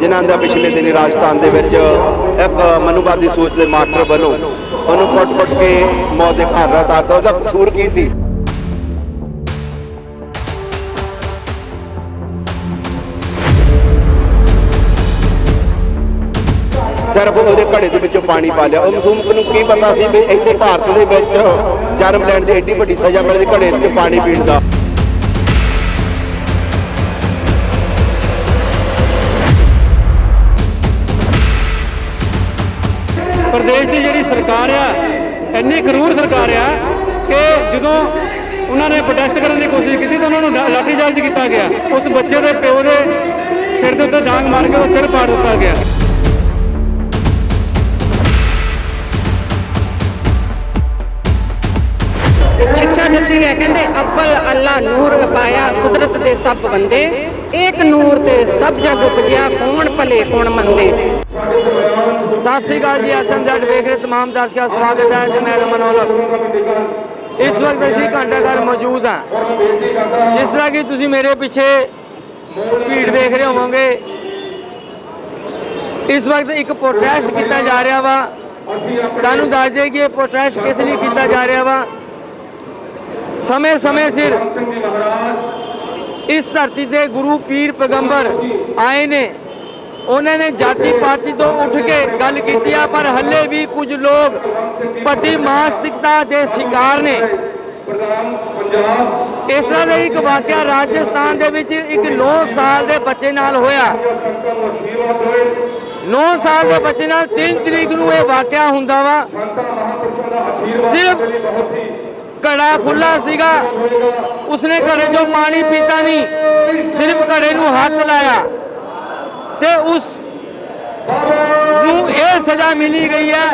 ਜਿਨ੍ਹਾਂ ਦਾ ਪਿਛਲੇ ਦਿਨੀ ਰਾਜਸਥਾਨ ਦੇ ਵਿੱਚ ਇੱਕ ਮਨੁਵਾਦੀ ਸੋਚ ਦੇ ਮਾਸਟਰ ਵੱਲੋਂ ਉਹਨੂੰ ਕੁੱਟ-ਕੁੱਟ ਕੇ ਮੌਤ ਦੇ ਘਾਟ ਦਾ ਉਤਾਰਤਾ ਉਹਦਾ ਕਸੂਰ ਕੀ ਸੀ? ਸਿਰਫ ਉਹਦੇ ਘੜੇ ਦੇ ਵਿੱਚੋਂ ਪਾਣੀ ਪਾ ਲਿਆ। ਉਹ ਮਾਸੂਮ ਨੂੰ ਕੀ ਪਤਾ ਸੀ ਵੀ ਇੱਥੇ ਭਾਰਤ ਦੇ ਵਿੱਚ ਜਨਮ ਲੈਣ ਦੀ ਐਡੀ ਵੱਡੀ ਸਜ਼ਾ ਮਿਲਦੀ ਘੜੇ 'ਚ ਪਾਣੀ ਪੀਣ ਦਾ। ਦੀ ਜਿਹੜੀ ਸਰਕਾਰ ਆ, ਇੰਨੀ ਕਰੂਰ ਸਰਕਾਰ ਆ ਕਿ ਜਦੋਂ ਉਹਨਾਂ ਨੇ ਪ੍ਰੋਟੈਸਟ ਕਰਨ ਦੀ ਕੋਸ਼ਿਸ਼ ਕੀਤੀ ਤਾਂ ਉਹਨਾਂ ਨੂੰ ਲਾ- ਲਾਠੀਚਾਰਜ ਕੀਤਾ ਗਿਆ। ਉਸ ਬੱਚੇ ਦੇ ਪਿਓ ਦੇ ਸਿਰ ਦੇ ਉੱਤੇ ਡਾਂਗ ਮਾਰ ਕੇ ਉਹ ਸਿਰ ਪਾੜ ਦਿੱਤਾ ਗਿਆ। ਸਿੱਖਿਆ ਦਿੱਤੀ ਹੈ, ਕਹਿੰਦੇ, ਅੱਵਲ ਅੱਲਾ ਨੂਰ ਪਾਇਆ ਕੁਦਰਤ ਦੇ ਸਭ ਬੰਦੇ। ਏਕ ਨੂਰ ਤੇ ਸਭ ਜਗ ਉਪਜਿਆ, ਕੌਣ ਭਲੇ, ਕੌਣ ਮੰਦੇ। ਸਤਿ ਸ੍ਰੀ ਅਕਾਲ ਜੀ ਐਸਐਮਜ਼ੈਡ ਵੇਖ ਰਹੇ तमाम ਦਰਸ਼ਕਾਂ ਦਾ ਸਵਾਗਤ ਹੈ ਤੇ ਮੈਂ ਰਮਨ ਔਲਖ ਇਸ ਵਕਤ ਅਸੀਂ ਘੰਟਾ ਘਰ ਮੌਜੂਦ ਹਾਂ ਜਿਸ ਤਰ੍ਹਾਂ ਕਿ ਤੁਸੀਂ ਮੇਰੇ ਪਿੱਛੇ ਭੀੜ ਵੇਖ ਰਹੇ ਹੋਵੋਗੇ ਇਸ ਵਕਤ ਇੱਕ ਪ੍ਰੋਟੈਸਟ ਕੀਤਾ ਜਾ ਰਿਹਾ ਵਾ ਤੁਹਾਨੂੰ ਦੱਸ ਦਈਏ ਕਿ ਇਹ ਪ੍ਰੋਟੈਸਟ ਕਿਸ ਲਈ ਕੀਤਾ ਜਾ ਰਿਹਾ ਵਾ ਸਮੇਂ ਸਮੇਂ ਸਿਰ ਇਸ ਧਰਤੀ ਤੇ ਗੁਰੂ ਪੀਰ ਪੈਗੰਬਰ ਆਏ ਨੇ ਉਹਨਾਂ ਨੇ ਜਾਤੀ ਪਾਤੀ ਤੋਂ ਉੱਠ ਕੇ ਗੱਲ ਕੀਤੀ ਆ, ਪਰ ਹੱਲੇ ਵੀ ਕੁਝ ਲੋਕ ਪਤੀ ਮਾਨਸਿਕਤਾ ਦੇ ਸ਼ਿਕਾਰ ਨੇ। ਇਸ ਤਰ੍ਹਾਂ ਦਾ ਇੱਕ ਵਾਕਿਆ ਰਾਜਸਥਾਨ ਦੇ ਵਿੱਚ ਇੱਕ 9 ਸਾਲ ਦੇ ਬੱਚੇ ਨਾਲ ਹੋਇਆ। 9 ਸਾਲ ਦੇ ਬੱਚੇ ਨਾਲ 3 ਤਰੀਕ ਨੂੰ ਇਹ ਵਾਕਿਆ ਹੁੰਦਾ ਵਾ। ਸਿਰਫ ਘੜਾ ਖੁੱਲਾ ਸੀਗਾ, ਉਸਨੇ ਘੜੇ 'ਚੋਂ ਪਾਣੀ ਪੀਤਾ ਨਹੀਂ, ਸਿਰਫ ਘੜੇ ਨੂੰ ਹੱਥ ਲਾਇਆ। ਤੇ ਉਸ ਨੂੰ ਇਹ ਸਜ਼ਾ ਮਿਲੀ ਗਈ ਹੈ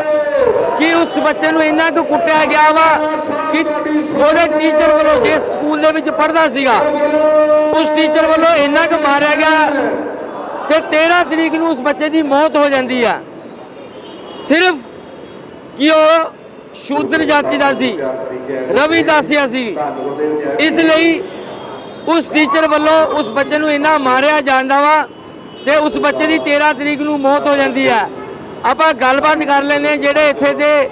ਕਿ ਉਸ ਬੱਚੇ ਨੂੰ ਇੰਨਾ ਕੁ ਕੁੱਟਿਆ ਗਿਆ ਵਾ ਕਿ ਉਹਦੇ ਟੀਚਰ ਵੱਲੋਂ ਜਿਸ ਸਕੂਲ ਦੇ ਵਿੱਚ ਪੜ੍ਹਦਾ ਸੀਗਾ, ਉਸ ਟੀਚਰ ਵੱਲੋਂ ਇੰਨਾ ਕੁ ਮਾਰਿਆ ਗਿਆ ਤੇ 13 ਤਰੀਕ ਨੂੰ ਉਸ ਬੱਚੇ ਦੀ ਮੌਤ ਹੋ ਜਾਂਦੀ ਆ। ਸਿਰਫ ਕਿ ਉਹ ਸ਼ੂਦਰ ਜਾਤੀ ਦਾ ਸੀ, ਰਵੀ ਰਵਿਦਾਸੀਆ ਸੀ। ਇਸ ਲਈ ਉਸ ਟੀਚਰ ਵੱਲੋਂ ਉਸ ਬੱਚੇ ਨੂੰ ਇੰਨਾ ਮਾਰਿਆ ਜਾਂਦਾ ਵਾ ਤੇ ਉਸ ਬੱਚੇ ਦੀ 13 ਤਰੀਕ ਨੂੰ ਮੌਤ ਹੋ ਜਾਂਦੀ ਹੈ। ਆਪਾਂ ਗੱਲਬਾਤ ਕਰ ਲੈਨੇ ਜਿਹੜੇ ਇੱਥੇ ਦੇ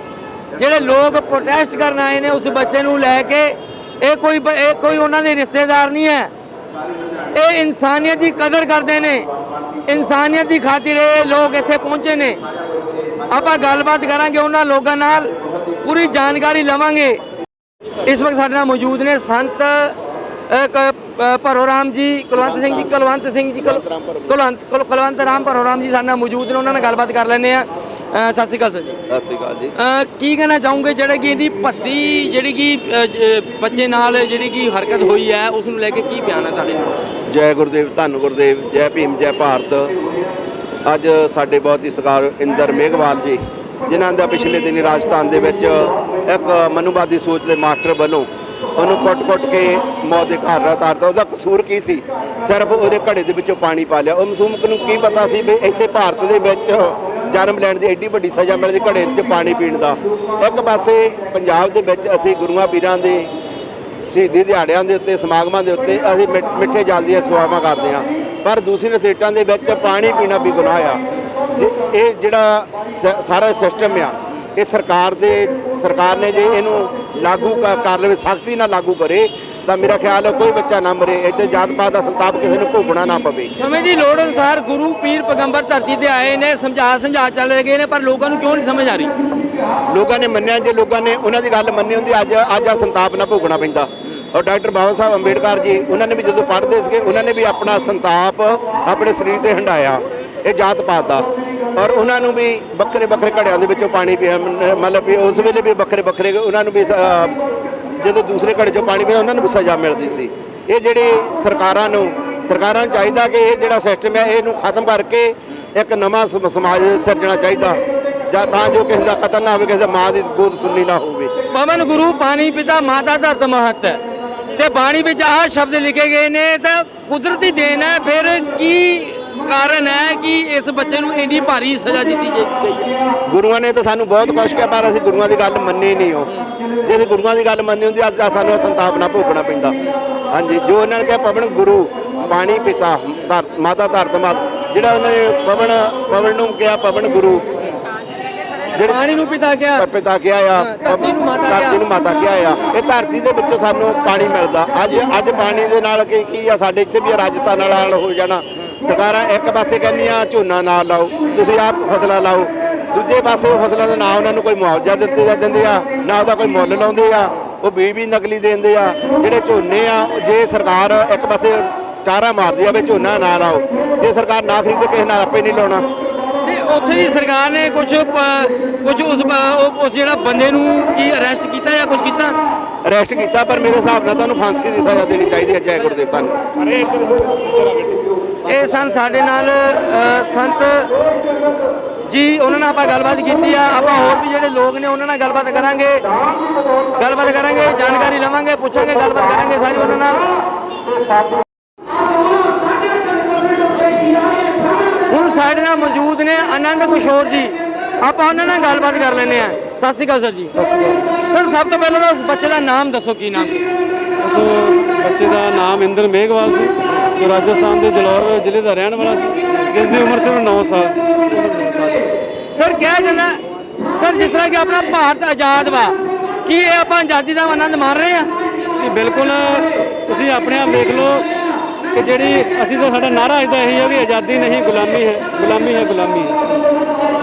ਜਿਹੜੇ ਲੋਕ ਪ੍ਰੋਟੈਸਟ ਕਰਨ ਆਏ ਨੇ ਉਸ ਬੱਚੇ ਨੂੰ ਲੈ ਕੇ, ਇਹ ਕੋਈ ਬ- ਇਹ ਕੋਈ ਉਹਨਾਂ ਦੇ ਰਿਸ਼ਤੇਦਾਰ ਨਹੀਂ ਹੈ। ਇਹ ਇਨਸਾਨੀਅਤ ਦੀ ਕਦਰ ਕਰਦੇ ਨੇ। ਇਨਸਾਨੀਅਤ ਦੀ ਖਾਤਰ ਇਹ ਲੋਕ ਇੱਥੇ ਪਹੁੰਚੇ ਨੇ। ਆਪਾਂ ਗੱਲਬਾਤ ਕਰਾਂਗੇ ਉਹਨਾਂ ਲੋਕਾਂ ਨਾਲ, ਪੂਰੀ ਜਾਣਕਾਰੀ ਲਵਾਂਗੇ। ਇਸ ਵਕਤ ਸਾਡੇ ਨਾਲ ਮੌਜੂਦ ਨੇ ਸੰਤ ਅ, ਭਰੋਰਾਮ ਜੀ ਕੁਲਵੰਤ ਸਿੰਘ ਜੀ ਕੁਲਵੰਤ ਸਿੰਘ ਜੀ ਕੁਲ- ਕੁਲਵੰਤ ਕੁਲ- ਕੁਲਵੰਤ ਰਾਮ ਭਰੋਰਾਮ ਜੀ ਸਾਡੇ ਨਾਲ ਮੌਜੂਦ ਨੇ ਉਹਨਾਂ ਨਾਲ ਗੱਲਬਾਤ ਕਰ ਲੈਂਦੇ ਆ ਸਤਿ ਸ਼੍ਰੀ ਅਕਾਲ ਸਰ ਜੀ। ਸਤਿ ਸ਼੍ਰੀ ਅਕਾਲ ਜੀ। ਕੀ ਕਹਿਣਾ ਚਾਹੋਗੇ ਜਿਹੜੇ ਕਿ ਇਹਦੀ ਭੱਦੀ ਜਿਹੜੀ ਕਿ ਬੱਚੇ ਨਾਲ ਜਿਹੜੀ ਕਿ ਹਰਕਤ ਹੋਈ ਹੈ ਉਸ ਨੂੰ ਲੈ ਕੇ ਕੀ ਬਿਆਨ ਹੈ ਤੁਹਾਡੇ ਜੈ ਗੁਰਦੇਵ ਧੰਨ ਗੁਰਦੇਵ ਜੈ ਭੀਮ ਜੈ ਭਾਰਤ। ਅੱਜ ਸਾਡੇ ਬਹੁਤ ਹੀ ਸਤਿਕਾਰ ਇੰਦਰ ਮੇਘਵਾਲ ਜੀ ਜਿਨ੍ਹਾਂ ਦਾ ਪਿਛਲੇ ਦਿਨੀ ਰਾਜਸਥਾਨ ਦੇ ਵਿੱਚ ਇੱਕ ਮਨੁਵਾਦੀ ਸੋਚ ਦੇ ਮਾਸਟਰ ਵੱਲੋਂ ਉਹਨੂੰ ਕੁੱਟ-ਕੁੱਟ ਕੇ ਮੌਤ ਦੇ ਘਾਟ ਦਾ ਉਤਾਰਤਾ। ਉਹਦਾ ਕਸੂਰ ਕੀ ਸੀ? ਸਿਰਫ ਉਹਦੇ ਘੜੇ ਦੇ ਵਿੱਚੋਂ ਪਾਣੀ ਪਾ ਲਿਆ। ਉਹ ਮਸੂਮਕ ਨੂੰ ਕੀ ਪਤਾ ਸੀ ਵੀ ਇੱਥੇ ਭਾਰਤ ਦੇ ਵਿੱਚ ਜਨਮ ਲੈਣ ਦੀ ਐਡੀ ਵੱਡੀ ਸਜ਼ਾ ਮਿਲਦੀ ਘੜੇ 'ਚ ਪਾਣੀ ਪੀਣ ਦਾ? ਇੱਕ ਪਾਸੇ ਪੰਜਾਬ ਦੇ ਵਿੱਚ ਅਸੀਂ ਗੁਰੂਆਂ ਪੀਰਾਂ ਦੇ, ਸ਼ਹੀਦੀ ਦਿਹਾੜਿਆਂ ਦੇ ਉੱਤੇ, ਸਮਾਗਮਾਂ ਦੇ ਉੱਤੇ ਅਸੀਂ ਮਿ- ਮਿੱਠੇ ਜਲ ਦੀਆਂ ਸੇਵਾਵਾਂ ਕਰਦੇ ਹਾਂ। ਪਰ ਦੂਸਰੀ ਸਟੇਟਾਂ ਦੇ ਵਿੱਚ ਪਾਣੀ ਪੀਣਾ ਵੀ ਗੁਨਾਹ ਆ। ਤੇ ਇਹ ਜਿਹੜਾ ਸ- ਸਾਰਾ ਸਿਸਟਮ ਆ ਇਹ ਸਰਕਾਰ ਦੇ ਸਰਕਾਰ ਨੇ ਜੇ ਇਹਨੂੰ ਲਾਗੂ ਕਰ ਲਵੇ ਸਖਤੀ ਨਾਲ ਲਾਗੂ ਕਰੇ ਤਾਂ ਮੇਰਾ ਖਿਆਲ ਹੈ ਕੋਈ ਬੱਚਾ ਨਾ ਮਰੇ ਇੱਥੇ ਜਾਤ ਪਾਤ ਦਾ ਸੰਤਾਪ ਕਿਸੇ ਨੂੰ ਭੋਗਣਾ ਨਾ ਪਵੇ। ਸਮੇਂ ਦੀ ਲੋੜ ਅਨੁਸਾਰ ਗੁਰੂ ਪੀਰ ਪੈਗੰਬਰ ਧਰਤੀ ਤੇ ਆਏ ਨੇ ਸਮਝਾ ਸਮਝਾ ਚੱਲ ਗਏ ਨੇ ਪਰ ਲੋਕਾਂ ਨੂੰ ਕਿਉਂ ਨਹੀਂ ਸਮਝ ਆ ਰਹੀ? ਲੋਕਾਂ ਨੇ ਮੰਨਿਆ ਜੇ ਲੋਕਾਂ ਨੇ ਉਹਨਾਂ ਦੀ ਗੱਲ ਮੰਨੀ ਹੁੰਦੀ ਅੱਜ ਅੱਜ ਆ ਸੰਤਾਪ ਨਾ ਭੋਗਣਾ ਪੈਂਦਾ। ਔਰ ਡਾਕਟਰ ਬਾਬਾ ਸਾਹਿਬ ਅੰਬੇਡਕਰ ਜੀ ਉਹਨਾਂ ਨੇ ਵੀ ਜਦੋਂ ਪੜ੍ਹਦੇ ਸੀਗੇ ਉਹਨਾਂ ਨੇ ਵੀ ਆਪਣਾ ਸੰਤਾਪ ਆਪਣੇ ਸਰੀਰ ਤੇ ਹੰਡਾਇਆ ਇਹ ਜਾਤ ਪਾਤ ਦਾ। ਔਰ ਉਹਨਾਂ ਨੂੰ ਵੀ ਵੱਖਰੇ ਵੱਖਰੇ ਘੜਿਆਂ ਦੇ ਵਿੱਚੋਂ ਪਾਣੀ ਪਿਆ ਮਤਲਬ ਵੀ ਉਸ ਵੇਲੇ ਵੀ ਵੱਖਰੇ ਵੱਖਰੇ ਉਹਨਾਂ ਨੂੰ ਵੀ ਜਦੋਂ ਦੂਸਰੇ ਘੜੇ ਚੋਂ ਪਾਣੀ ਪੀਆ, ਉਹਨਾਂ ਨੂੰ ਵੀ ਸਜ਼ਾ ਮਿਲਦੀ ਸੀ। ਇਹ ਜਿਹੜੇ ਸਰਕਾਰਾਂ ਨੂੰ ਸਰਕਾਰਾਂ ਨੂੰ ਚਾਹੀਦਾ ਕਿ ਇਹ ਜਿਹੜਾ ਸਿਸਟਮ ਹੈ ਇਹਨੂੰ ਖਤਮ ਕਰਕੇ ਇੱਕ ਨਵਾਂ ਸਮ- ਸਮਾਜ ਸਿਰਜਣਾ ਚਾਹੀਦਾ। ਜਾਂ ਤਾਂ ਜੋ ਕਿਸੇ ਦਾ ਕਤਲ ਨਾ ਹੋਵੇ, ਕਿਸੇ ਦਾ ਮਾਂ ਦੀ ਗੋਦ ਸੁਣਨੀ ਨਾ ਹੋਵੇ। ਪਵਨ ਗੁਰੂ ਪਾਣੀ ਪਿਤਾ ਮਾਤਾ ਦਾ ਧਰਤ ਹੈ। ਤੇ ਬਾਣੀ ਵਿੱਚ ਆਹ ਸ਼ਬਦ ਲਿਖੇ ਗਏ ਨੇ, ਤਾਂ ਕੁਦਰਤੀ ਦੇਣ ਹੈ, ਫਿਰ ਕੀ ਕਾਰਨ ਹੈ ਕਿ ਇਸ ਬੱਚੇ ਨੂੰ ਇੰਨੀ ਭਾਰੀ ਸਜ਼ਾ ਦਿੱਤੀ ਗਈ ਹੈ। ਗੁਰੂਆਂ ਨੇ ਤਾਂ ਸਾਨੂੰ ਬਹੁਤ ਕੁਛ ਕਿਹਾ ਪਰ ਅਸੀਂ ਗੁਰੂਆਂ ਦੀ ਗੱਲ ਮੰਨੀ ਨਹੀਂ ਉਹ। ਜੇ ਅਸੀਂ ਗੁਰੂਆਂ ਦੀ ਗੱਲ ਮੰਨੀ ਹੁੰਦੀ ਅੱਜ ਸਾਨੂੰ ਇਹ ਸੰਤਾਪ ਨਾ ਭੋਗਣਾ ਪੈਂਦਾ। ਹਾਂਜੀ ਜੋ ਉਹਨਾਂ ਨੇ ਕਿਹਾ ਪਵਨ ਗੁਰੂ ਪਾਣੀ ਪਿਤਾ ਧਰ- ਮਾਤਾ ਧਰਤ ਮਾਤ ਜਿਹੜਾ ਉਹਨਾਂ ਨੇ ਪਵਨ ਪਵਨ ਨੂੰ ਕਿਹਾ ਪਵਨ ਗੁਰੂ। ਪਾਣੀ ਨੂੰ ਪਿਤਾ ਕਿਹਾ। ਪਿਤਾ ਕਿਹਾ ਆ ਧਰਤੀ ਨੂੰ ਮਾਤਾ ਕਿਹਾ। ਧਰਤੀ ਨੂੰ ਮਾਤਾ ਕਿਹਾ ਆ। ਇਹ ਧਰਤੀ ਦੇ ਵਿੱਚੋਂ ਸਾਨੂੰ ਪਾਣੀ ਮਿਲਦਾ। ਅੱਜ ਅੱਜ ਪਾਣੀ ਦੇ ਨਾਲ ਕੀ ਕੀ ਆ? ਸਾਡੇ ਇੱਥੇ ਵੀ ਰਾਜਸਥਾਨ ਵਾਲਾ ਹਾਲ ਹੋ ਜਾਣਾ। ਸਰਕਾਰਾਂ ਇੱਕ ਪਾਸੇ ਕਹਿੰਦੀਆਂ ਝੋਨਾ ਨਾ ਲਾਓ ਤੁਸੀਂ ਆਪ ਫਸਲਾਂ ਲਾਓ। ਦੂਜੇ ਪਾਸੇ ਉਹ ਫਸਲਾਂ ਦਾ ਨਾ ਉਹਨਾਂ ਨੂੰ ਕੋਈ ਮੁਆਵਜ਼ਾ ਦਿੱਤੇ ਜਾ ਦਿੰਦੇ ਆ ਨਾ ਉਹਦਾ ਕੋਈ ਮੁੱਲ ਲਾਉਂਦੇ ਆ ਉਹ ਬੀਜ ਵੀ ਨਕਲੀ ਦਿੰਦੇ ਆ। ਜਿਹੜੇ ਝੋਨੇ ਆ ਜੇ ਸਰਕਾਰ ਇੱਕ ਪਾਸੇ ਚਾਰਾ ਮਾਰਦੀ ਆ ਵੀ ਝੋਨਾ ਨਾ ਲਾਓ ਜੇ ਸਰਕਾਰ ਨਾ ਖਰੀਦੇ ਕਿਸੇ ਨਾਲ ਆਪੇ ਨਹੀਂ ਲਾਉਣਾ। ਤੇ ਉੱਥੇ ਦੀ ਸਰਕਾਰ ਨੇ ਕੁਝ ਕੁਝ ਉਸ ਉਸ ਜਿਹੜਾ ਬੰਦੇ ਨੂੰ ਕੀ ਅਰੈਸਟ ਕੀਤਾ ਜਾਂ ਕੁਝ ਕੀਤਾ? ਅਰੈਸਟ ਕੀਤਾ ਪਰ ਮੇਰੇ ਹਿਸਾਬ ਨਾਲ ਤੁਹਾਨੂੰ ਫਾਂਸੀ ਦੀ ਸਜ਼ਾ ਦੇਣੀ ਚਾਹੀਦੀ ਹੈ ਜੈ ਗੁਰਦੇਵ ਧੰਨ ਇਹ ਸਨ ਸਾਡੇ ਨਾਲ ਸੰਤ ਜੀ, ਉਹਨਾਂ ਨਾਲ ਆਪਾਂ ਗੱਲਬਾਤ ਕੀਤੀ ਆ। ਆਪਾਂ ਹੋਰ ਵੀ ਜਿਹੜੇ ਲੋਕ ਨੇ, ਉਹਨਾਂ ਨਾਲ ਗੱਲਬਾਤ ਕਰਾਂਗੇ। ਗੱਲਬਾਤ ਕਰਾਂਗੇ, ਜਾਣਕਾਰੀ ਲਵਾਂਗੇ, ਪੁੱਛਾਂਗੇ, ਗੱਲਬਾਤ ਕਰਾਂਗੇ ਸਾਰੀ ਉਹਨਾਂ ਨਾਲ। ਹੁਣ ਸਾਡੇ ਨਾਲ ਮੌਜੂਦ ਨੇ ਆਨੰਦ ਕਿਸ਼ੋਰ ਜੀ। ਆਪਾਂ ਉਹਨਾਂ ਨਾਲ ਗੱਲਬਾਤ ਕਰ ਲੈਂਦੇ ਆ ਸਤਿ ਸ਼੍ਰੀ ਅਕਾਲ ਸਰ ਜੀ। ਸਰ ਸਭ ਤੋਂ ਪਹਿਲਾਂ ਤਾਂ ਉਸ ਬੱਚੇ ਦਾ ਨਾਮ ਦੱਸੋ ਕੀ ਨਾਮ? ਉਸ ਬੱਚੇ ਦਾ ਨਾਮ ਇੰਦਰ ਮੇਘਵਾਲ ਸੀ। ਜੋ ਰਾਜਸਥਾਨ ਦੇ ਜਲੌਰ ਜ਼ਿਲ੍ਹੇ ਦਾ ਰਹਿਣ ਵਾਲਾ ਸੀ। ਜਿਸ ਦੀ ਉਮਰ ਸਿਰਫ 9 ਸਾਲ ਸੀ। ਸਰ ਕਿਹਾ ਜਾਂਦਾ ਸਰ ਜਿਸ ਤਰ੍ਹਾਂ ਕਿ ਆਪਣਾ ਭਾਰਤ ਆਜ਼ਾਦ ਵਾ ਕੀ ਇਹ ਆਪਾਂ ਆਜ਼ਾਦੀ ਦਾ ਆਨੰਦ ਮਾਣ ਰਹੇ ਆ? ਕਿ ਬਿਲਕੁਲ ਤੁਸੀਂ ਆਪਣੇ ਆਪ ਦੇਖ ਲਓ ਕਿ ਜਿਹੜੀ ਅਸੀਂ ਤਾਂ ਸਾਡਾ ਨਾਰਾ ਇਹਦਾ ਇਹੀ ਹੈ ਕਿ ਆਜ਼ਾਦੀ ਨਹੀਂ ਗੁਲਾਮੀ ਹੈ ਗੁਲਾਮੀ ਹੈ ਗੁਲਾਮੀ ਹੈ।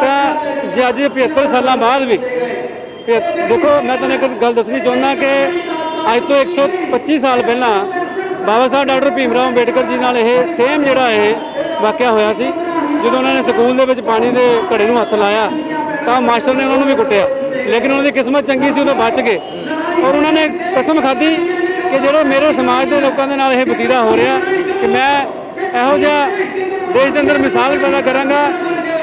ਤਾਂ ਜੇ ਅੱਜ 75 ਸਾਲਾਂ ਬਾਅਦ ਵੀ ਦੇਖੋ, ਮੈਂ ਤੁਹਾਨੂੰ ਇੱਕ ਗੱਲ ਦੱਸਣੀ ਚਾਹੁੰਦਾ ਕਿ ਅੱਜ ਤੋਂ 125 ਸਾਲ ਪਹਿਲਾਂ ਬਾਬਾ ਸਾਹਿਬ ਡਾਕਟਰ ਭੀਮ ਰਾਓ ਅੰਬੇਡਕਰ ਜੀ ਨਾਲ ਇਹ ਸੇਮ ਜਿਹੜਾ ਇਹ ਵਾਕਿਆ ਹੋਇਆ ਸੀ। ਜਦੋਂ ਉਹਨਾਂ ਨੇ ਸਕੂਲ ਦੇ ਵਿੱਚ ਪਾਣੀ ਦੇ ਘੜੇ ਨੂੰ ਹੱਥ ਲਾਇਆ, ਤਾਂ ਮਾਸਟਰ ਨੇ ਉਹਨਾਂ ਨੂੰ ਵੀ ਕੁੱਟਿਆ। ਲੇਕਿਨ ਉਹਨਾਂ ਦੀ ਕਿਸਮਤ ਚੰਗੀ ਸੀ ਉਹ ਬਚ ਗਏ। ਔਰ ਉਹਨਾਂ ਨੇ ਕਸਮ ਖਾਧੀ ਕਿ ਜਿਹੜਾ ਮੇਰੇ ਸਮਾਜ ਦੇ ਲੋਕਾਂ ਦੇ ਨਾਲ ਇਹ ਵਤੀਰਾ ਹੋ ਰਿਹਾ ਕਿ ਮੈਂ ਇਹੋ ਜਿਹਾ ਦੇਸ਼ ਦੇ ਅੰਦਰ ਮਿਸਾਲ ਪੈਦਾ ਕਰਾਂਗਾ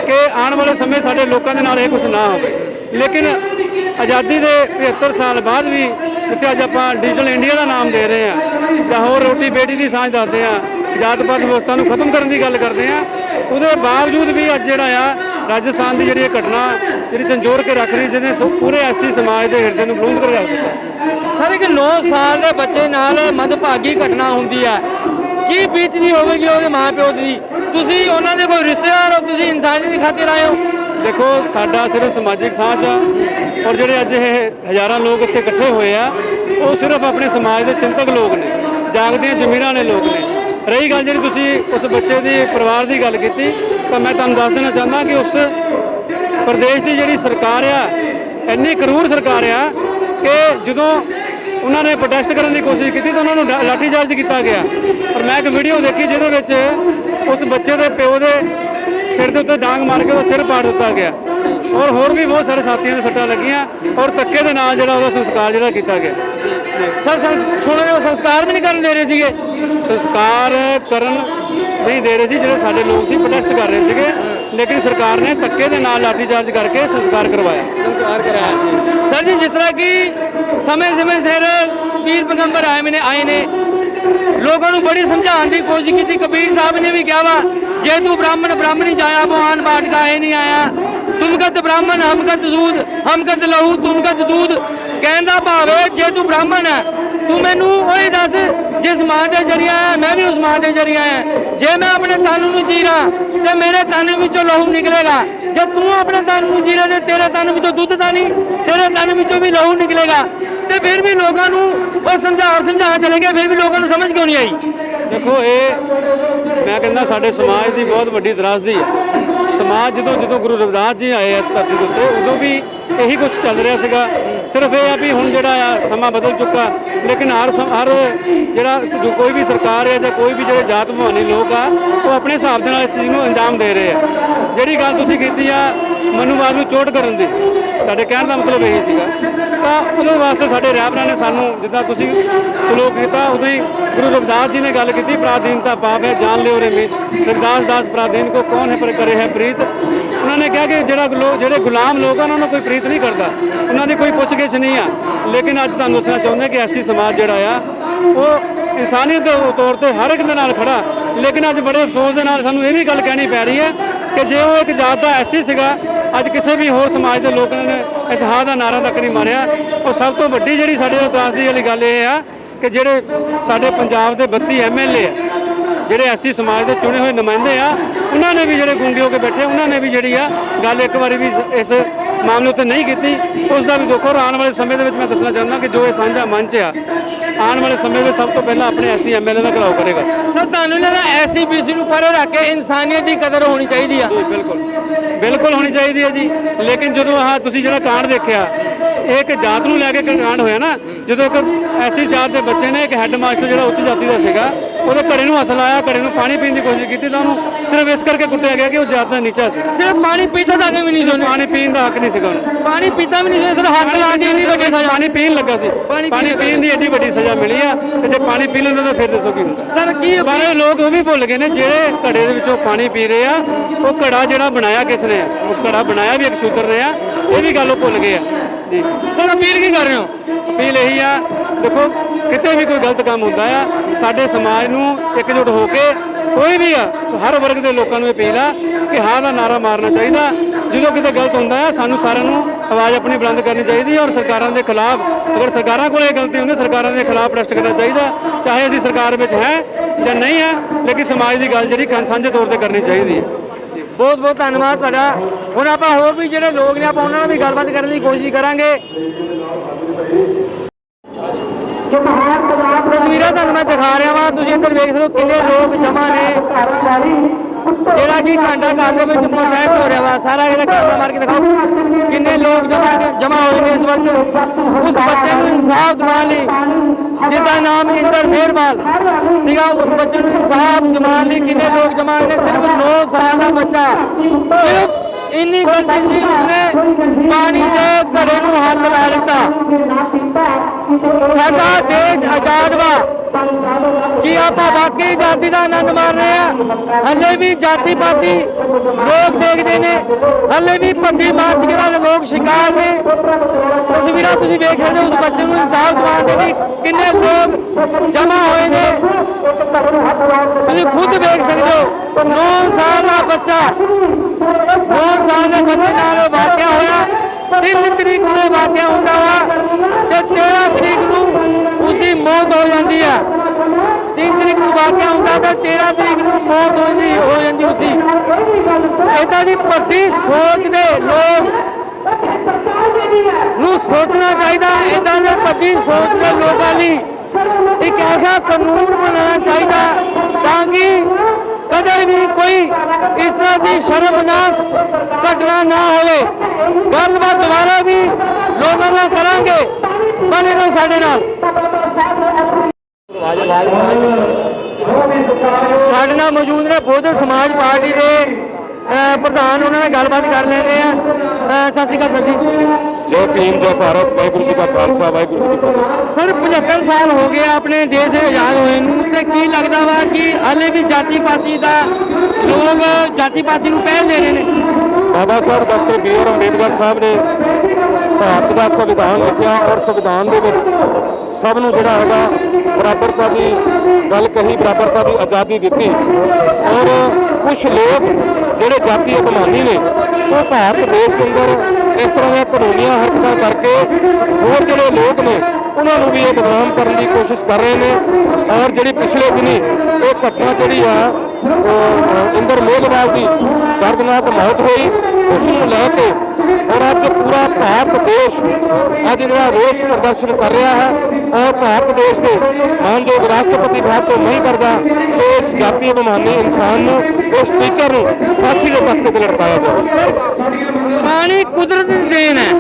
ਕਿ ਆਉਣ ਵਾਲੇ ਸਮੇਂ ਸਾਡੇ ਲੋਕਾਂ ਦੇ ਨਾਲ ਇਹ ਕੁਝ ਨਾ ਹੋਵੇ। ਲੇਕਿਨ ਆਜ਼ਾਦੀ ਦੇ 75 ਸਾਲ ਬਾਅਦ ਵੀ ਜਿੱਥੇ ਅੱਜ ਆਪਾਂ ਡਿਜੀਟਲ ਇੰਡੀਆ ਦਾ ਨਾਮ ਦੇ ਰਹੇ ਹਾਂ ਜਾਂ ਹੋਰ ਰੋਟੀ ਬੇਟੀ ਦੀ ਸਾਂਝ ਦੱਸਦੇ ਹਾਂ ਜਾਤ ਪਾਤ ਵਿਵਸਥਾ ਨੂੰ ਖਤਮ ਕਰਨ ਦੀ ਗੱਲ ਕਰਦੇ ਹਾਂ, ਉਹਦੇ ਬਾਵਜੂਦ ਵੀ ਅੱਜ ਜਿਹੜਾ ਆ, ਰਾਜਸਥਾਨ ਦੀ ਜਿਹੜੀ ਇਹ ਘਟਨਾ, ਜਿਹੜੀ ਝੰਜੋਰ ਕੇ ਰੱਖ ਰਹੀ ਜਿਹਨੇ ਪੂਰੇ ਐਸੀ ਸਮਾਜ ਦੇ ਹਿਰਦੇ ਨੂੰ ਬਲੂੰਦ ਕਰ ਰੱਖ ਦਿੱਤਾ ਸਰ, ਇੱਕ 9 ਸਾਲ ਦੇ ਬੱਚੇ ਨਾਲ ਮਦਭਾਗੀ ਘਟਨਾ ਹੁੰਦੀ ਹੈ ਕੀ ਬੀਤਦੀ ਹੋਵੇਗੀ ਉਹਦੇ ਮਾਪਿਓ ਦੀ? ਤੁਸੀਂ ਉਹਨਾਂ ਦੇ ਕੋਈ ਰਿਸ਼ਤੇਦਾਰ ਹੋ? ਤੁਸੀਂ ਇਨਸਾਨੀਅਤ ਦੀ ਖਾਤਰ ਆਏ ਹੋ? ਦੇਖੋ, ਸਾਡਾ ਸਿਰਫ ਸਮਾਜਿਕ ਸਾਂਝ ਆ ਔਰ ਜਿਹੜੇ ਅੱਜ ਇਹ ਹਜ਼ਾਰਾਂ ਲੋਕ ਇੱਥੇ ਇਕੱਠੇ ਹੋਏ ਆ, ਉਹ ਸਿਰਫ ਆਪਣੇ ਸਮਾਜ ਦੇ ਚਿੰਤਕ ਲੋਕ ਨੇ, ਜਾਗਦੀਆਂ ਜ਼ਮੀਰਾਂ ਨੇ ਲੋਕ ਨੇ। ਰਹੀ ਗੱਲ ਜਿਹੜੀ ਤੁਸੀਂ ਉਸ ਬੱਚੇ ਦੀ, ਪਰਿਵਾਰ ਦੀ ਗੱਲ ਕੀਤੀ, ਤਾਂ ਮੈਂ ਤੁਹਾਨੂੰ ਦੱਸ ਦੇਣਾ ਚਾਹੁੰਦਾ ਕਿ ਉਸ ਪ੍ਰਦੇਸ਼ ਦੀ ਜਿਹੜੀ ਸਰਕਾਰ ਆ, ਇੰਨੀ ਕਰੂਰ ਸਰਕਾਰ ਆ ਕਿ ਜਦੋਂ ਉਹਨਾਂ ਨੇ ਪ੍ਰੋਟੈਸਟ ਕਰਨ ਦੀ ਕੋਸ਼ਿਸ਼ ਕੀਤੀ ਤਾਂ ਉਹਨਾਂ ਨੂੰ ਡਾ- ਲਾਠੀਚਾਰਜ ਕੀਤਾ ਗਿਆ। ਪਰ ਮੈਂ ਇੱਕ ਵੀਡੀਓ ਦੇਖੀ ਜਿਹਦੇ ਵਿੱਚ ਉਸ ਬੱਚੇ ਦੇ ਪਿਓ ਦੇ ਸਿਰ ਦੇ ਉੱਤੇ ਡਾਂਗ ਮਾਰ ਕੇ ਉਹਦਾ ਸਿਰ ਪਾੜ ਦਿੱਤਾ ਗਿਆ। ਔਰ ਹੋਰ ਵੀ ਬਹੁਤ ਸਾਰੇ ਸਾਥੀਆਂ ਦੇ ਸੱਟਾਂ ਲੱਗੀਆਂ ਔਰ ਧੱਕੇ ਦੇ ਨਾਲ ਜਿਹੜਾ ਉਹਦਾ ਸੰਸਕਾਰ ਜਿਹੜਾ ਕੀਤਾ ਗਿਆ। ਸਰ ਸੰਸ- ਸੁਣਨ ਨੂੰ ਸੰਸਕਾਰ ਵੀ ਨਹੀਂ ਕਰਨ ਦੇ ਰਹੇ ਸੀਗੇ। ਸੰਸਕਾਰ ਕਰਨ ਨਹੀਂ ਦੇ ਰਹੇ ਸੀ ਜਿਹੜੇ ਸਾਡੇ ਲੋਕ ਸੀ ਪ੍ਰੋਟੈਸਟ ਕਰ ਰਹੇ ਸੀਗੇ। ਲੇਕਿਨ ਸਰਕਾਰ ਨੇ ਧੱਕੇ ਦੇ ਨਾਲ ਲਾਠੀਚਾਰਜ ਕਰਕੇ ਸੰਸਕਾਰ ਕਰਵਾਇਆ। ਸੰਸਕਾਰ ਕਰਾਇਆ ਸਰ ਜੀ ਜਿਸ ਤਰ੍ਹਾਂ ਕਿ ਸਮੇਂ ਸਮੇਂ ਸਿਰ ਪੀਰ ਪੈਗੰਬਰ ਆਏ ਨੇ ਆਏ ਨੇ ਲੋਕਾਂ ਨੂੰ ਬੜੀ ਸਮਝਾਉਣ ਦੀ ਕੋਸ਼ਿਸ਼ ਕੀਤੀ। ਕਬੀਰ ਸਾਹਿਬ ਨੇ ਵੀ ਕਿਹਾ ਵਾ, ਜੇ ਤੂੰ ਬ੍ਰਾਹਮਣ, ਬ੍ਰਾਹਮਣੀ ਜਾਇਆ ਬਹਾਨ ਬਾਟ ਕਾ ਇਹ ਨਹੀਂ ਆਇਆ। ਤੁਮ ਬ੍ਰਾਹਮਣ ਹਮ ਸੂਦ ਦੂਧ ਲਹੂ ਤੁਮ ਕਤ ਕਹਿੰਦਾ ਭਾਵ ਜੇ ਤੂੰ ਬ੍ਰਾਹਮਣ ਹੈ, ਤੂੰ ਮੈਨੂੰ ਉਹੀ ਦੱਸ, ਜਿਸ ਮਾਂ ਦੇ ਜਰੀਆ ਹੈ ਮੈਂ ਵੀ ਉਸ ਮਾਂ ਦੇ ਜਰੀਆ ਹੈ ਜੇ ਮੈਂ ਆਪਣੇ ਤਨ ਨੂੰ ਚੀਰਾਂ, ਤੇ ਮੇਰੇ ਤਨ ਵਿੱਚੋਂ ਲਹੂ ਨਿਕਲੇਗਾ। ਜੇ ਤੂੰ ਆਪਣੇ ਤਨ ਨੂੰ ਚੀਰੇ, ਤੇ ਤੇਰੇ ਤਨ ਵਿੱਚੋਂ ਦੁੱਧ ਤਾਂ ਨਹੀਂ, ਤੇਰੇ ਤਨ ਵਿੱਚੋਂ ਵੀ ਲਹੂ ਨਿਕਲੇਗਾ। ਤੇ ਫਿਰ ਵੀ ਲੋਕਾਂ ਨੂੰ ਉਹ ਸਮਝਾ ਸਮਝਾ ਚਲੇ ਗਏ, ਫਿਰ ਵੀ ਲੋਕਾਂ ਨੂੰ ਸਮਝ ਕਿਉਂ ਨਹੀਂ ਆਈ? ਦੇਖੋ, ਇਹ ਮੈਂ ਕਹਿੰਦਾ ਸਾਡੇ ਸਮਾਜ ਦੀ ਬਹੁਤ ਵੱਡੀ ਤਰਾਸਦੀ ਹੈ। ਸਮਾਜ ਜਦੋਂ ਜਦੋਂ ਗੁਰੂ ਰਵਿਦਾਸ ਜੀ ਆਏ ਇਸ ਧਰਤੀ ਦੇ ਉੱਤੇ, ਉਦੋਂ ਵੀ ਇਹੀ ਕੁਝ ਚੱਲ ਰਿਹਾ ਸੀਗਾ। ਸਿਰਫ ਇਹ ਆ ਵੀ ਹੁਣ ਜਿਹੜਾ ਆ ਸਮਾਂ ਬਦਲ ਚੁੱਕਾ, ਲੇਕਿਨ ਹਰ ਸਮ- ਹਰ ਜਿਹੜਾ ਕੋਈ ਵੀ ਸਰਕਾਰ ਹੈ ਜਾਂ ਕੋਈ ਵੀ ਜਿਹੜੇ ਜਾਤ ਭਵਾਨੀ ਲੋਕ ਆ, ਉਹ ਆਪਣੇ ਹਿਸਾਬ ਦੇ ਨਾਲ ਇਸ ਚੀਜ਼ ਨੂੰ ਅੰਜਾਮ ਦੇ ਰਹੇ ਆ। ਜਿਹੜੀ ਗੱਲ ਤੁਸੀਂ ਕੀਤੀ ਆ ਮਨੂਵਾਦ ਨੂੰ ਚੋਟ ਕਰਨ ਦੀ ਸਾਡੇ ਕਹਿਣ ਦਾ ਮਤਲਬ ਇਹੀ ਸੀਗਾ। ਤਾਂ ਉਹਦੇ ਵਾਸਤੇ ਸਾਡੇ ਰਹਿਬਰਾਂ ਨੇ ਸਾਨੂੰ ਜਿੱਦਾਂ ਤੁਸੀਂ ਸਲੋਕ ਕੀਤਾ, ਉਦੋਂ ਹੀ ਗੁਰੂ ਰਵਿਦਾਸ ਜੀ ਨੇ ਗੱਲ ਕੀਤੀ ਪ੍ਰਾਧੀਨਤਾ ਪਾਪ ਹੈ ਜਾਣ ਲਿਓ ਰੇ ਮੀਤ ਰਵਿਦਾਸ ਦਾਸ ਪ੍ਰਾਧੀਨ ਕੋ ਕੌਣ ਹੈ ਪਰ ਕਰੇ ਹੈ ਪ੍ਰੀਤ? ਉਹਨਾਂ ਨੇ ਕਿਹਾ ਕਿ ਜਿਹੜਾ ਲੋ- ਜਿਹੜੇ ਗੁਲਾਮ ਲੋਕ ਆ, ਉਹਨਾਂ ਨੂੰ ਕੋਈ ਪ੍ਰੀਤ ਨਹੀਂ ਕਰਦਾ। ਉਹਨਾਂ ਦੀ ਕੋਈ ਪੁੱਛਗਿੱਛ ਨਹੀਂ ਆ। ਲੇਕਿਨ ਅੱਜ ਤੁਹਾਨੂੰ ਦੱਸਣਾ ਚਾਹੁੰਦੇ ਕਿ ਐਸੀ ਸਮਾਜ ਜਿਹੜਾ ਆ, ਉਹ ਇਨਸਾਨੀਅਤ ਦੇ ਤੌਰ ਤੇ ਹਰ ਇੱਕ ਦੇ ਨਾਲ ਖੜਾ। ਲੇਕਿਨ ਅੱਜ ਬੜੇ ਅਫਸੋਸ ਦੇ ਨਾਲ ਸਾਨੂੰ ਇਹ ਵੀ ਗੱਲ ਕਹਿਣੀ ਪੈ ਰਹੀ ਹੈ ਕਿ ਜੇ ਉਹ ਇੱਕ ਜਾਤ ਦਾ ਐਸੀ ਸੀਗਾ ਅੱਜ ਕਿਸੇ ਵੀ ਹੋਰ ਸਮਾਜ ਦੇ ਲੋਕਾਂ ਨੇ ਇਸ ਹਾਂ ਦਾ ਨਾਰਾ ਤੱਕ ਨਹੀਂ ਮਾਰਿਆ। ਔਰ ਸਭ ਤੋਂ ਵੱਡੀ ਜਿਹੜੀ ਸਾਡੇ ਤੋਂ ਵਾਲੀ ਗੱਲ ਇਹ ਆ ਕਿ ਜਿਹੜੇ ਸਾਡੇ ਪੰਜਾਬ ਦੇ 32 ਐਮਐਲਏ ਆ, ਜਿਹੜੇ ਐਸੀ ਸਮਾਜ ਦੇ ਚੁਣੇ ਹੋਏ ਨੁਮਾਇੰਦੇ ਆ, ਉਹਨਾਂ ਨੇ ਵੀ ਜਿਹੜੇ ਗੂੰਗੇ ਹੋ ਕੇ ਬੈਠੇ, ਉਹਨਾਂ ਨੇ ਵੀ ਜਿਹੜੀ ਆ ਗੱਲ ਇੱਕ ਵਾਰੀ ਵੀ ਇਸ- ਮਾਮਲੇ ਉੱਤੇ ਨਹੀਂ ਕੀਤੀ। ਉਸ ਦਾ ਵੀ ਦੇਖੋ ਔਰ ਆਉਣ ਵਾਲੇ ਸਮੇਂ ਦੇ ਵਿੱਚ ਮੈਂ ਦੱਸਣਾ ਚਾਹੁੰਦਾ ਕਿ ਜੋ ਇਹ ਸਾਂਝਾ ਮੰਚ ਆ ਆਉਣ ਵਾਲੇ ਸਮੇਂ ਵਿੱਚ ਸਭ ਤੋਂ ਪਹਿਲਾਂ ਆਪਣੇ ਐਸੀ ਐਮਐਲਏ ਦਾ ਘਰਾਓ ਕਰੇਗਾ। ਸਰ ਤੁਹਾਨੂੰ ਲੱਗਦਾ ਐਸਸੀਬੀਸੀ ਨੂੰ ਪਰੇ ਰੱਖ ਕੇ ਇਨਸਾਨੀਅਤ ਦੀ ਕਦਰ ਹੋਣੀ ਚਾਹੀਦੀ ਆ? ਜੀ ਬਿਲਕੁਲ। ਬਿਲਕੁਲ ਹੋਣੀ ਚਾਹੀਦੀ ਹੈ ਜੀ। ਲੇਕਿਨ ਜਦੋਂ ਆਹ ਤੁਸੀਂ ਜਿਹੜਾ ਕਾਂਡ ਦੇਖਿਆ ਇਹ ਇੱਕ ਜਾਤ ਨੂੰ ਲੈ ਕੇ ਕਾਂਡ ਹੋਇਆ ਨਾ ਜਦੋਂ ਇੱਕ ਐਸੀ ਜਾਤ ਦੇ ਬੱਚੇ ਨੇ ਇੱਕ ਹੈੱਡ ਮਾਸਟਰ ਜਿਹੜਾ ਉੱਚ ਜਾਤੀ ਦਾ ਸੀਗਾ ਉਹਦੇ ਘੜੇ ਨੂੰ ਹੱਥ ਲਾਇਆ ਘੜੇ ਨੂੰ ਪਾਣੀ ਪੀਣ ਦੀ ਕੋਸ਼ਿਸ਼ ਕੀਤੀ ਤਾਂ ਉਹਨੂੰ ਸਿਰਫ ਇਸ ਕਰਕੇ ਕੁੱਟਿਆ ਗਿਆ ਕਿ ਉਹ ਜਾਤ ਦਾ ਨੀਚਾ ਸੀ। ਸਿਰਫ ਪਾਣੀ ਪੀਤਾ ਤੱਕ ਵੀ ਨਹੀਂ ਸੁਣਿਆ ਪਾਣੀ ਪੀਣ ਦਾ ਹੱਕ ਨਹੀਂ ਸੀਗਾ ਉਹਨੂੰ। ਪਾਣੀ ਪੀਤਾ ਵੀ ਨਹੀਂ ਸੀ ਸਿਰਫ ਹੱਥ ਲਾ ਕੇ ਇੰਨੀ ਵੱਡੀ ਸਜ਼ਾ। ਪਾਣੀ ਪੀਣ ਲੱਗਾ ਸੀ। ਪਾਣੀ ਪੀਣ ਦੀ ਐਡੀ ਵੱਡੀ ਸਜ਼ਾ ਮਿਲੀ ਆ ਤੇ ਜੇ ਪਾਣੀ ਪੀ ਲੈਂਦਾ ਤਾਂ ਫਿਰ ਦੱਸੋ ਕੀ ਹੁੰਦਾ। ਸਰ ਕੀ ਪਰ ਇਹ ਲੋਕ ਉਹ ਵੀ ਭੁੱਲ ਗਏ ਨੇ ਜਿਹੜੇ ਘੜੇ ਦੇ ਵਿੱਚੋਂ ਪਾਣੀ ਪੀ ਰਹੇ ਆ ਉਹ ਘੜਾ ਜਿਹੜਾ ਬਣਾਇਆ ਕਿਸ ਨੇ ਆ? ਉਹ ਘੜਾ ਬਣਾਇਆ ਵੀ ਇੱਕ ਸ਼ੂਦਰ ਨੇ ਆ ਇਹ ਵੀ ਗੱਲ ਉਹ ਭੁੱਲ ਗਏ ਆ। ਜੀ। ਸਰ ਅਪੀਲ ਕੀ ਕਰ ਰਹੇ ਹੋ? ਅਪੀਲ ਇਹੀ ਆ ਦੇਖੋ ਕਿਤੇ ਵੀ ਕੋਈ ਗਲਤ ਕੰਮ ਹੁੰਦਾ ਆ ਸਾਡੇ ਸਮਾਜ ਨੂੰ ਇਕਜੁੱਟ ਹੋ ਕੇ ਕੋਈ ਵੀ ਆ, ਹਰ ਵਰਗ ਦੇ ਲੋਕਾਂ ਨੂੰ ਅਪੀਲ ਆ ਕਿ ਹਾਂ ਦਾ ਨਾਰਾ ਮਾਰਨਾ ਚਾਹੀਦਾ। ਜਦੋਂ ਕਿਤੇ ਗਲਤ ਹੁੰਦਾ ਆ, ਸਾਨੂੰ ਸਾਰਿਆਂ ਨੂੰ ਆਵਾਜ਼ ਆਪਣੀ ਬੁਲੰਦ ਕਰਨੀ ਚਾਹੀਦੀ ਹੈ ਔਰ ਸਰਕਾਰਾਂ ਦੇ ਖਿਲਾਫ, ਅਗਰ ਸਰਕਾਰਾਂ ਕੋਲ ਇਹ ਗਲਤੀ ਹੁੰਦੀ ਸਰਕਾਰਾਂ ਦੇ ਖਿਲਾਫ ਪ੍ਰੋਟੈਸਟ ਕਰਨਾ ਚਾਹੀਦਾ, ਚਾਹੇ ਅਸੀਂ ਸਰਕਾਰ ਵਿੱਚ ਹੈ ਜਾਂ ਨਹੀਂ ਹੈ, ਲੇਕਿਨ ਸਮਾਜ ਦੀ ਗੱਲ ਜਿਹੜੀ ਸਾਂਝੇ ਤੌਰ ਤੇ ਕਰਨੀ ਚਾਹੀਦੀ ਹੈ। ਬਹੁਤ ਬਹੁਤ ਧੰਨਵਾਦ ਤੁਹਾਡਾ। ਹੁਣ ਆਪਾਂ ਹੋਰ ਵੀ ਜਿਹੜੇ ਲੋਕ ਨੇ, ਆਪਾਂ ਉਹਨਾਂ ਨਾਲ ਵੀ ਗੱਲਬਾਤ ਕਰਨ ਦੀ ਕੋਸ਼ਿਸ਼ ਕਰਾਂਗੇ। ਤਸਵੀਰਾਂ ਤੁਹਾਨੂੰ ਮੈਂ ਦਿਖਾ ਰਿਹਾ ਵਾਂ। ਤੁਸੀਂ ਇੱਧਰ ਵੇਖ ਸਕਦੇ ਹੋ ਕਿੰਨੇ ਲੋਕ ਜਮ੍ਹਾਂ ਨੇ। ਜਿਹੜਾ ਕਿ ਘੰਟਾ ਘਰ ਦੇ ਵਿੱਚ ਪ੍ਰੋਟੈਸਟ ਹੋ ਰਿਹਾ ਵਾ। ਸਾਰਾ ਜਿਹੜਾ ਕੈਮਰਾ ਮਾਰ ਕੇ ਦਿਖਾਓ। ਕਿੰਨੇ ਲੋਕ ਜਮ੍ਹਾਂ ਨੇ ਜਮ੍ਹਾਂ ਹੋਏ ਨੇ ਇਸ ਵਕਤ। ਉਸ ਬੱਚੇ ਨੂੰ ਇਨਸਾਫ ਦਿਵਾਉਣ ਲਈ ਜਿਹਦਾ ਨਾਮ ਇੰਦਰ ਮਿਹਰਬਾਨ ਸੀਗਾ ਉਸ ਬੱਚੇ ਨੂੰ ਇਨਸਾਫ ਦਿਵਾਉਣ ਲਈ ਕਿੰਨੇ ਲੋਕ ਜਮ੍ਹਾਂ ਹੋਏ ਨੇ? ਸਿਰਫ 9 ਸਾਲ ਦਾ ਬੱਚਾ। ਸਿਰਫ ਇੰਨੀ ਗਲਤੀ ਸੀ ਉਸਨੇ ਪਾਣੀ ਦੇ ਘੜੇ ਨੂੰ ਹੱਲ ਲਾ ਦਿੱਤਾ। ਸਾਡਾ ਦੇਸ਼ ਆਜ਼ਾਦ ਵਾ। ਕੀ ਆਪਾਂ ਵਾਕਈ ਜਾਤੀ ਦਾ ਆਨੰਦ ਮਾਣ ਰਹੇ ਆ? ਹੱਲੇ ਵੀ ਜਾਤੀ ਪਾਤੀ ਲੋਕ ਦੇਖਦੇ ਨੇ। ਹੱਲੇ ਵੀ ਪੱਤੀ ਮਾਤਕਰਾਂ ਦੇ ਲੋਕ ਸ਼ਿਕਾਰ ਨੇ। ਤਸਵੀਰਾਂ ਤੁਸੀਂ ਵੇਖ ਸਕਦੇ ਹੋ, ਉਸ ਬੱਚੇ ਨੂੰ ਇਨਸਾਫ ਦਿਵਾਉਣ ਦੇ ਲਈ ਕਿੰਨੇ ਲੋਕ ਜਮਾ ਹੋਏ ਨੇ। ਤੁਸੀਂ ਖੁਦ ਵੇਖ ਸਕਦੇ ਹੋ 9 ਸਾਲ ਦਾ ਬੱਚਾ 9 ਸਾਲ ਦੇ ਬੱਚੇ ਨਾਲ ਵਾਕਿਆ ਹੋਇਆ। 3 ਤਰੀਕ ਨੂੰ ਇਹ ਵਾਕਿਆ ਹੁੰਦਾ ਵਾ ਤੇ 13 ਤਰੀਕ ਨੂੰ ਉਸਦੀ ਮੌਤ ਹੋ ਜਾਂਦੀ ਆ। 3 ਤਰੀਕ ਨੂੰ ਵਾਕਿਆ ਹੁੰਦਾ ਤੇ 13 ਤਰੀਕ ਨੂੰ ਮੌਤ ਹੋ ਜਾਂਦੀ ਹੋ ਜਾਂਦੀ ਉਸਦੀ। ਇਦਾਂ ਦੀ ਭੱਦੀ ਸੋਚ ਦੇ ਲੋਕ ਨੂੰ ਸੋਚਣਾ ਚਾਹੀਦਾ ਇਦਾਂ ਦੇ ਭੱਦੀ ਸੋਚ ਦੇ ਲੋਕਾਂ ਲਈ ਇੱਕ ਐਸਾ ਕਾਨੂੰਨ ਬਣਾਉਣਾ ਚਾਹੀਦਾ ਤਾਂ ਕਿ ਕਦੇ ਵੀ ਕੋਈ ਇਸ ਤਰ੍ਹਾਂ ਦੀ ਸ਼ਰਮਨਾਕ ਘਟਨਾ ਨਾ ਹੋਵੇ। ਗੱਲਬਾਤ ਦੁਬਾਰਾ ਵੀ ਲੋਕਾਂ ਨਾਲ ਕਰਾਂਗੇ। ਬਣੇ ਰਹੋ ਸਾਡੇ ਨਾਲ। ਸਾਡੇ ਨਾਲ ਮੌਜੂਦ ਨੇ ਬਹੁਜਨ ਸਮਾਜ ਪਾਰਟੀ ਦੇ ਪ੍ਰਧਾਨ ਉਹਨਾਂ ਨਾਲ ਗੱਲਬਾਤ ਕਰ ਲੈਂਦੇ ਆ। ਸਤਿ ਸ਼੍ਰੀ ਅਕਾਲ ਸਰ ਜੀ। ਜੈ ਭੀਮ ਜੈ ਭਾਰਤ ਵਾਹਿਗੁਰੂ ਜੀ ਕਾ ਖਾਲਸਾ ਵਾਹਿਗੁਰੂ ਜੀ ਕੀ ਫਤਿਹ। ਸਰ 75 ਸਾਲ ਹੋ ਗਏ ਆ ਆਪਣੇ ਦੇਸ਼ ਦੇ ਆਜ਼ਾਦ ਹੋਏ ਨੂੰ ਤੇ ਕੀ ਲੱਗਦਾ ਵਾ ਕਿ ਹਾਲੇ ਵੀ ਜਾਤੀ ਪਾਤੀ ਦਾ ਲੋਕ ਜਾਤੀ ਪਾਤੀ ਨੂੰ ਪਹਿਲ ਦੇ ਰਹੇ ਨੇ? Baba Sahib doctor B R Ambedkar Sahib ਨੇ ਭਾਰਤ ਦਾ ਸੰਵਿਧਾਨ ਲਿਖਿਆ ਔਰ ਸੰਵਿਧਾਨ ਦੇ ਵਿੱਚ ਸਭ ਨੂੰ ਜਿਹੜਾ ਹੈਗਾ ਬਰਾਬਰਤਾ ਦੀ ਗੱਲ ਕਹੀ ਬਰਾਬਰਤਾ ਦੀ ਆਜ਼ਾਦੀ ਦਿੱਤੀ। ਔਰ ਕੁਝ ਲੋਕ ਜਿਹੜੇ ਜਾਤੀ ਅਭਿਮਾਨੀ ਨੇ, ਉਹ ਭਾਰਤ ਦੇਸ਼ ਦੇ ਅੰਦਰ ਇਸ ਤਰ੍ਹਾਂ ਦੀਆਂ ਕਾਨੂੰਨੀਆਂ ਹਰਕਤਾਂ ਕਰਕੇ ਹੋਰ ਜਿਹੜੇ ਲੋਕ ਨੇ, ਉਹਨਾਂ ਨੂੰ ਵੀ ਇਹ ਬਦਨਾਮ ਕਰਨ ਦੀ ਕੋਸ਼ਿਸ਼ ਕਰ ਰਹੇ ਨੇ। ਔਰ ਜਿਹੜੀ ਪਿਛਲੇ ਦਿਨੀ ਇਹ ਘਟਨਾ ਜਿਹੜੀ ਆ ਇੰਦਰ ਮੇਘਵਾਲ ਦੀ ਦਰਦਨਾਕ ਮੌਤ ਹੋਈ, ਉਸ ਨੂੰ ਲੈ ਕੇ ਔਰ ਅੱਜ ਪੂਰਾ ਭਾਰਤ ਦੇਸ਼ ਅੱਜ ਜਿਹੜਾ ਰੋਸ ਪ੍ਰਦਰਸ਼ਨ ਕਰ ਰਿਹਾ ਹੈ ਔਰ ਭਾਰਤ ਦੇਸ਼ ਦੇ ਮਾਨਯੋਗ ਰਾਸ਼ਟਰਪਤੀ ਸਾਹਿਬ ਤੋਂ ਮੰਗ ਕਰਦਾ ਇਸ ਜਾਤੀ ਅਭਿਮਾਨੀ ਇਨਸਾਨ ਨੂੰ ਇਸ ਟੀਚਰ ਨੂੰ ਫਾਂਸੀ ਦੇ ਤਖਤੇ ਤੇ ਲਟਕਾਇਆ ਜਾਵੇ। ਪਾਣੀ ਕੁਦਰਤ ਦੀ ਦੇਣ ਹੈ।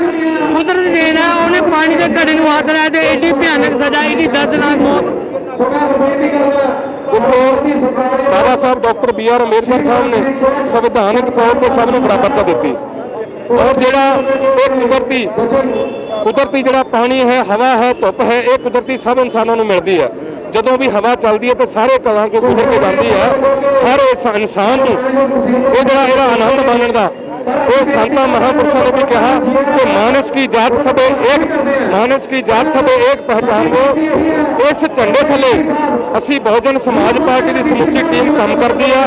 ਕੁਦਰਤ ਦੀ ਦੇਣ ਹੈ ਉਹਨੇ ਪਾਣੀ ਦੇ ਘੜੇ ਨੂੰ ਹੱਥ ਲਾਇਆ ਤੇ ਐਡੀ ਭਿਆਨਕ ਸਜ਼ਾ ਐਡੀ ਦਰਦਨਾਕ ਮੌਤ। ਦੇਖੋ Baba Sahib doctor B R Ambedkar Sahib ਨੇ ਸੰਵਿਧਾਨਕ ਤੌਰ ਤੇ ਸਭ ਨੂੰ ਬਰਾਬਰਤਾ ਦਿੱਤੀ। ਔਰ ਜਿਹੜਾ ਇਹ ਕੁਦਰਤੀ ਕੁਦਰਤੀ ਜਿਹੜਾ ਪਾਣੀ ਹੈ, ਹਵਾ ਹੈ, ਧੁੱਪ ਹੈ, ਇਹ ਕੁਦਰਤੀ ਸਭ ਇਨਸਾਨਾਂ ਨੂੰ ਮਿਲਦੀ ਹੈ। ਜਦੋਂ ਵੀ ਹਵਾ ਚੱਲਦੀ ਹੈ ਤੇ ਸਾਰੇ ਕਲਾਂ ਕੋ ਗੁਜ਼ਰ ਕੇ ਜਾਂਦੀ ਹੈ। ਹਰ ਇਸ ਇਨਸਾਨ ਨੂੰ ਇਹ ਜਿਹੜਾ ਇਹਦਾ ਆਨੰਦ ਮਾਣਨ ਦਾ ਉਹ ਸੰਤਾਂ ਮਹਾਪੁਰਸ਼ਾਂ ਨੇ ਵੀ ਕਿਹਾ ਕਿ ਮਾਨਸ ਕੀ ਜਾਤ ਸਭੇ ਇੱਕ ਮਾਨਸ ਕੀ ਜਾਤ ਸਭੇ ਇੱਕ ਪਹਿਚਾਨ ਹੋ। ਇਸ ਝੰਡੇ ਥੱਲੇ ਅਸੀਂ ਬਹੁਜਨ ਸਮਾਜ ਪਾਰਟੀ ਦੀ ਸਮੁੱਚੀ ਟੀਮ ਕੰਮ ਕਰਦੀ ਆ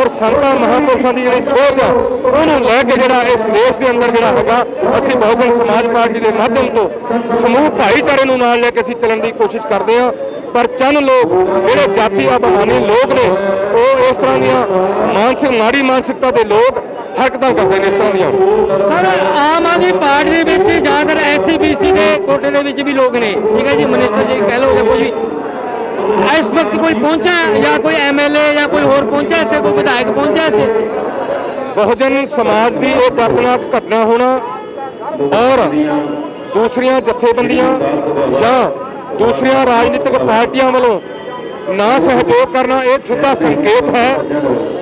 ਔਰ ਸੰਤਾਂ ਮਹਾਪੁਰਸ਼ਾਂ ਦੀ ਜਿਹੜੀ ਸੋਚ ਆ, ਉਹਨੂੰ ਲੈ ਕੇ ਜਿਹੜਾ ਇਸ ਦੇਸ਼ ਦੇ ਅੰਦਰ ਜਿਹੜਾ ਹੈਗਾ, ਅਸੀਂ ਬਹੁਜਨ ਸਮਾਜ ਪਾਰਟੀ ਦੇ ਮਾਧਿਅਮ ਤੋਂ ਸਮੂਹ ਭਾਈਚਾਰੇ ਨੂੰ ਨਾਲ ਲੈ ਕੇ ਅਸੀਂ ਚੱਲਣ ਦੀ ਕੋਸ਼ਿਸ਼ ਕਰਦੇ ਆ। ਪਰ ਚੰਨ ਲੋਕ, ਜਿਹੜੇ ਜਾਤੀ ਅਭਿਮਾਨੀ ਲੋਕ ਨੇ, ਉਹ ਇਸ ਤਰ੍ਹਾਂ ਦੀਆਂ ਮਾਨਸਿਕ, ਮਾੜੀ ਮਾਨਸਿਕਤਾ ਦੇ ਲੋਕ ਹਰਕਤਾਂ ਕਰਦੇ ਨੇ ਇਸ ਤਰ੍ਹਾਂ ਦੀਆਂ। ਸਰ ਆਮ ਆਦਮੀ ਪਾਰਟੀ ਦੇ ਵਿੱਚ ਜ਼ਿਆਦਾਤਰ ਐਸਸੀ ਬੀਸੀ ਦੇ ਕੋਟੇ ਦੇ ਵਿੱਚ ਵੀ ਲੋਕ ਨੇ। ਠੀਕ ਹੈ ਜੀ ਮਿਨਿਸਟਰ ਜੀ ਕਹਿ ਲਓ ਜਾਂ ਕੋਈ ਵੀ ਇਸ ਵਕਤ ਕੋਈ ਪਹੁੰਚਾ ਹੈ ਜਾਂ ਕੋਈ ਐਮਐਲਏ ਜਾਂ ਕੋਈ ਹੋਰ ਪਹੁੰਚਾ ਇੱਥੇ ਕੋਈ ਵਿਧਾਇਕ ਪਹੁੰਚਾ ਇੱਥੇ? ਬਹੁਜਨ ਸਮਾਜ ਦੀ ਇਹ ਦਰਦਨਾਕ ਘਟਨਾ ਹੋਣਾ ਔਰ ਦੂਸਰੀਆਂ ਜਥੇਬੰਦੀਆਂ ਜਾਂ ਦੂਸਰੀਆਂ ਰਾਜਨੀਤਿਕ ਪਾਰਟੀਆਂ ਵੱਲੋਂ ਨਾ ਸਹਿਯੋਗ ਕਰਨਾ ਇਹ ਸਿੱਧਾ ਸੰਕੇਤ ਹੈ।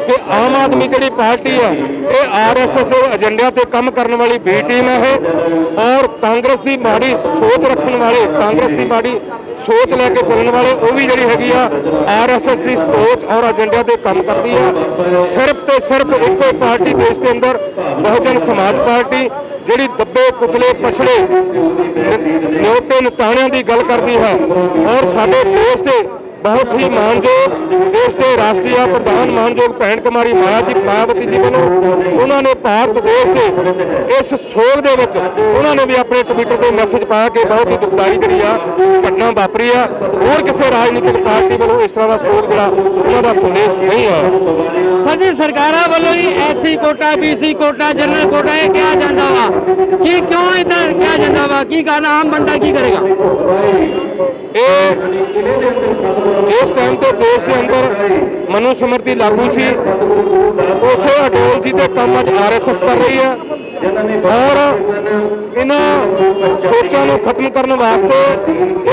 ਕਿ ਆਮ ਆਦਮੀ ਜਿਹੜੀ ਪਾਰਟੀ ਹੈ ਇਹ ਆਰਐਸਐਸ ਦੇ ਏਜੰਡਿਆਂ ਤੇ ਕੰਮ ਕਰਨ ਵਾਲੀ ਬੀ ਟੀਮ ਹੈ ਇਹ, ਔਰ ਕਾਂਗਰਸ ਦੀ ਮਾੜੀ ਸੋਚ ਰੱਖਣ ਵਾਲੇ, ਕਾਂਗਰਸ ਦੀ ਮਾੜੀ ਸੋਚ ਲੈ ਕੇ ਚੱਲਣ ਵਾਲੇ, ਉਹ ਵੀ ਜਿਹੜੀ ਹੈਗੀ ਆ ਆਰਐਸਐਸ ਦੀ ਸੋਚ ਔਰ ਏਜੰਡਿਆਂ ਤੇ ਕੰਮ ਕਰਦੀ ਆ। ਸਿਰਫ ਤੇ ਸਿਰਫ ਇੱਕੋ ਹੀ ਪਾਰਟੀ ਦੇਸ਼ ਦੇ ਅੰਦਰ, ਬਹੁਜਨ ਸਮਾਜ ਪਾਰਟੀ, ਜਿਹੜੀ ਦੱਬੇ ਕੁਚਲੇ ਪਛੜੇ ਨਿਉਟੇ ਨਤਾਣਿਆਂ ਦੀ ਗੱਲ ਕਰਦੀ ਹੈ। ਔਰ ਸਾਡੇ ਦੇਸ਼ ਦੇ ਬਹੁਤ ਹੀ ਮਾਨਯੋਗ ਦੇਸ਼ ਦੇ ਰਾਸ਼ਟਰੀ ਪ੍ਰਧਾਨ ਮਾਨਯੋਗ ਭੈਣ ਕੁਮਾਰੀ ਮਾਇਆ ਜੀ ਮਾਇਆਵਤੀ ਜੀ ਵੱਲੋਂ ਉਹਨਾਂ ਨੇ ਭਾਰਤ ਦੇਸ਼ ਦੇ ਇਸ ਸੋਗ ਦੇ ਵਿੱਚ ਉਹਨਾਂ ਨੇ ਵੀ ਆਪਣੇ ਟਵਿੱਟਰ ਤੇ ਮੈਸੇਜ ਪਾਇਆ ਕਿ ਬਹੁਤ ਹੀ ਦੁਖਦਾਈ ਜਿਹੜੀ ਆ ਘਟਨਾ ਵਾਪਰੀ ਆ। ਹੋਰ ਕਿਸੇ ਰਾਜਨੀਤਿਕ ਪਾਰਟੀ ਵੱਲੋਂ ਇਸ ਤਰ੍ਹਾਂ ਦਾ ਸੋਗ ਜਿਹੜਾ ਉਹਨਾਂ ਦਾ ਸੰਦੇਸ਼ ਨਹੀਂ ਸਰ ਜੀ ਸਰਕਾਰਾਂ ਵੱਲੋਂ ਹੀ SC quota BC quota general quota ਇਹ ਕਿਹਾ ਜਾਂਦਾ ਵਾ ਕੀ ਕਿਉਂ ਇਦਾਂ ਕਿਹਾ ਜਾਂਦਾ ਵਾ? ਕੀ ਕਾਰਨ? ਆਮ ਬੰਦਾ ਕੀ ਕਰੇਗਾ? ਇਹ ਜਿਸ ਟਾਈਮ ਤੇ ਦੇਸ਼ ਦੇ ਅੰਦਰ ਮਨੁਸਮਰਤੀ ਲਾਗੂ ਸੀ, ਉਸੇ ਅਡੋਲ ਜੀ ਦੇ ਕੰਮ ਅੱਜ ਆਰਐਸਐਸ ਕਰ ਰਹੀ ਹੈ ਔਰ ਇਹਨਾਂ ਸੋਚਾਂ ਨੂੰ ਖਤਮ ਕਰਨ ਵਾਸਤੇ,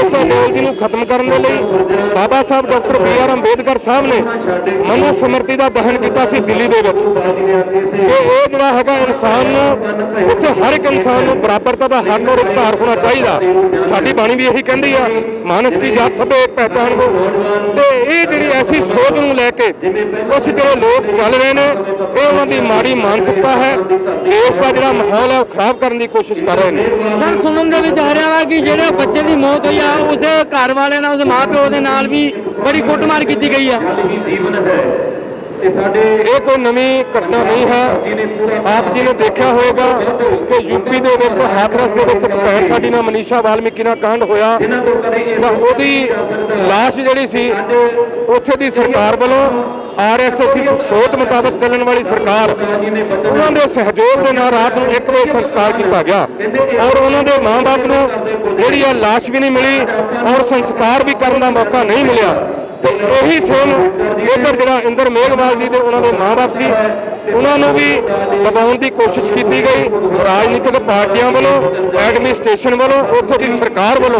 ਇਸ ਅਡੋਲ ਨੂੰ ਖਤਮ ਕਰਨ ਦੇ ਲਈ Baba Sahib doctor B R Ambedkar Sahib ਨੇ ਮਨੂ ਸਮਰਤੀ ਦਾ ਦਹਨ ਕੀਤਾ ਸੀ ਦਿੱਲੀ ਦੇ ਵਿੱਚ। ਕਿ ਇਹ ਜਿਹੜਾ ਹੈਗਾ ਇਨਸਾਨ ਨੂੰ ਇੱਥੇ ਹਰ ਇੱਕ ਇਨਸਾਨ ਨੂੰ ਬਰਾਬਰਤਾ ਦਾ ਹੱਕ ਔਰ ਅਧਿਕਾਰ ਹੋਣਾ ਚਾਹੀਦਾ। ਸਾਡੀ ਬਾਣੀ ਵੀ ਇਹੀ ਕਹਿੰਦੀ ਆ, ਮਾਨਸ ਦੀ ਜਾਤ ਸਭੇ ਇੱਕ ਪਹਿਚਾਨ ਕੋ ਤੇ ਇਹ ਜਿਹੜੀ ਐਸੀ ਸੋਚ ਨੂੰ ਲੈ ਕੇ ਕੁਝ ਜਿਹੜੇ ਲੋਕ ਚੱਲ ਰਹੇ ਨੇ, ਇਹ ਉਹਨਾਂ ਦੀ ਮਾੜੀ ਮਾਨਸਿਕਤਾ ਹੈ। ਦੇਸ਼ ਦਾ ਜਿਹੜਾ ਮਾਹੌਲ ਹੈ, ਉਹ ਖਰਾਬ ਕਰਨ ਦੀ ਕੋਸ਼ਿਸ਼ ਕਰ ਰਹੇ ਨੇ। ਸਰ ਸੁਣਨ ਦੇ ਵਿੱਚ ਆ ਰਿਹਾ ਵਾ ਕਿ ਜਿਹੜੇ ਬੱਚੇ ਦੀ ਮੌਤ ਹੋਈ ਆ ਉਸਦੇ ਘਰ ਵਾਲਿਆਂ ਨਾਲ ਉਸਦੇ ਮਾਪਿਓ ਦੇ ਨਾਲ ਵੀ ਬੜੀ ਕੁੱਟਮਾਰ ਕੀਤੀ ਗਈ ਆ। ਇਹ ਕੋਈ ਨਵੀਂ ਘਟਨਾ ਨਹੀਂ ਹੈ। ਆਪ ਜੀ ਨੇ ਦੇਖਿਆ ਹੋਵੇਗਾ ਕਿ ਯੂਪੀ ਦੇ ਵਿੱਚ ਹਾਥਰਸ ਦੇ ਵਿੱਚ ਇੱਕ ਭੈਣ ਸਾਡੀ ਨਾਲ ਮਨੀਸ਼ਾ ਵਾਲਮੀਕੀ ਨਾਲ ਕਾਂਡ ਹੋਇਆ। ਤਾਂ ਉਹਦੀ ਲਾਸ਼ ਜਿਹੜੀ ਸੀ ਉੱਥੇ ਦੀ ਸਰਕਾਰ ਵੱਲੋਂ ਆਰਐਸਐਸ ਦੀ ਸੋਚ ਮੁਤਾਬਕ ਚੱਲਣ ਵਾਲੀ ਸਰਕਾਰ ਉਹਨਾਂ ਦੇ ਸਹਿਯੋਗ ਦੇ ਨਾਲ ਰਾਤ ਨੂੰ 1 ਵਜੇ ਸੰਸਕਾਰ ਕੀਤਾ ਗਿਆ। ਔਰ ਉਹਨਾਂ ਦੇ ਮਾਂ-ਬਾਪ ਨੂੰ ਜਿਹੜੀ ਆ ਲਾਸ਼ ਵੀ ਨਹੀਂ ਮਿਲੀ ਔਰ ਸੰਸਕਾਰ ਵੀ ਕਰਨ ਦਾ ਮੌਕਾ ਨਹੀਂ ਮਿਲਿਆ। ਤੇ ਇਹੀ ਸੇਮ ਇਧਰ ਜਿਹੜਾ ਇੰਦਰ ਮੇਘਵਾਲ ਜੀ ਦੇ ਉਹਨਾਂ ਦੇ ਮਾਂ-ਬਾਪ ਸੀ ਉਹਨਾਂ ਨੂੰ ਵੀ ਦਬਾਉਣ ਦੀ ਕੋਸ਼ਿਸ਼ ਕੀਤੀ ਗਈ। ਰਾਜਨੀਤਿਕ ਪਾਰਟੀਆਂ ਵੱਲੋਂ ਐਡਮਿਨਿਸਟ੍ਰੇਸ਼ਨ ਵੱਲੋਂ ਉੱਥੋਂ ਦੀ ਸਰਕਾਰ ਵੱਲੋਂ।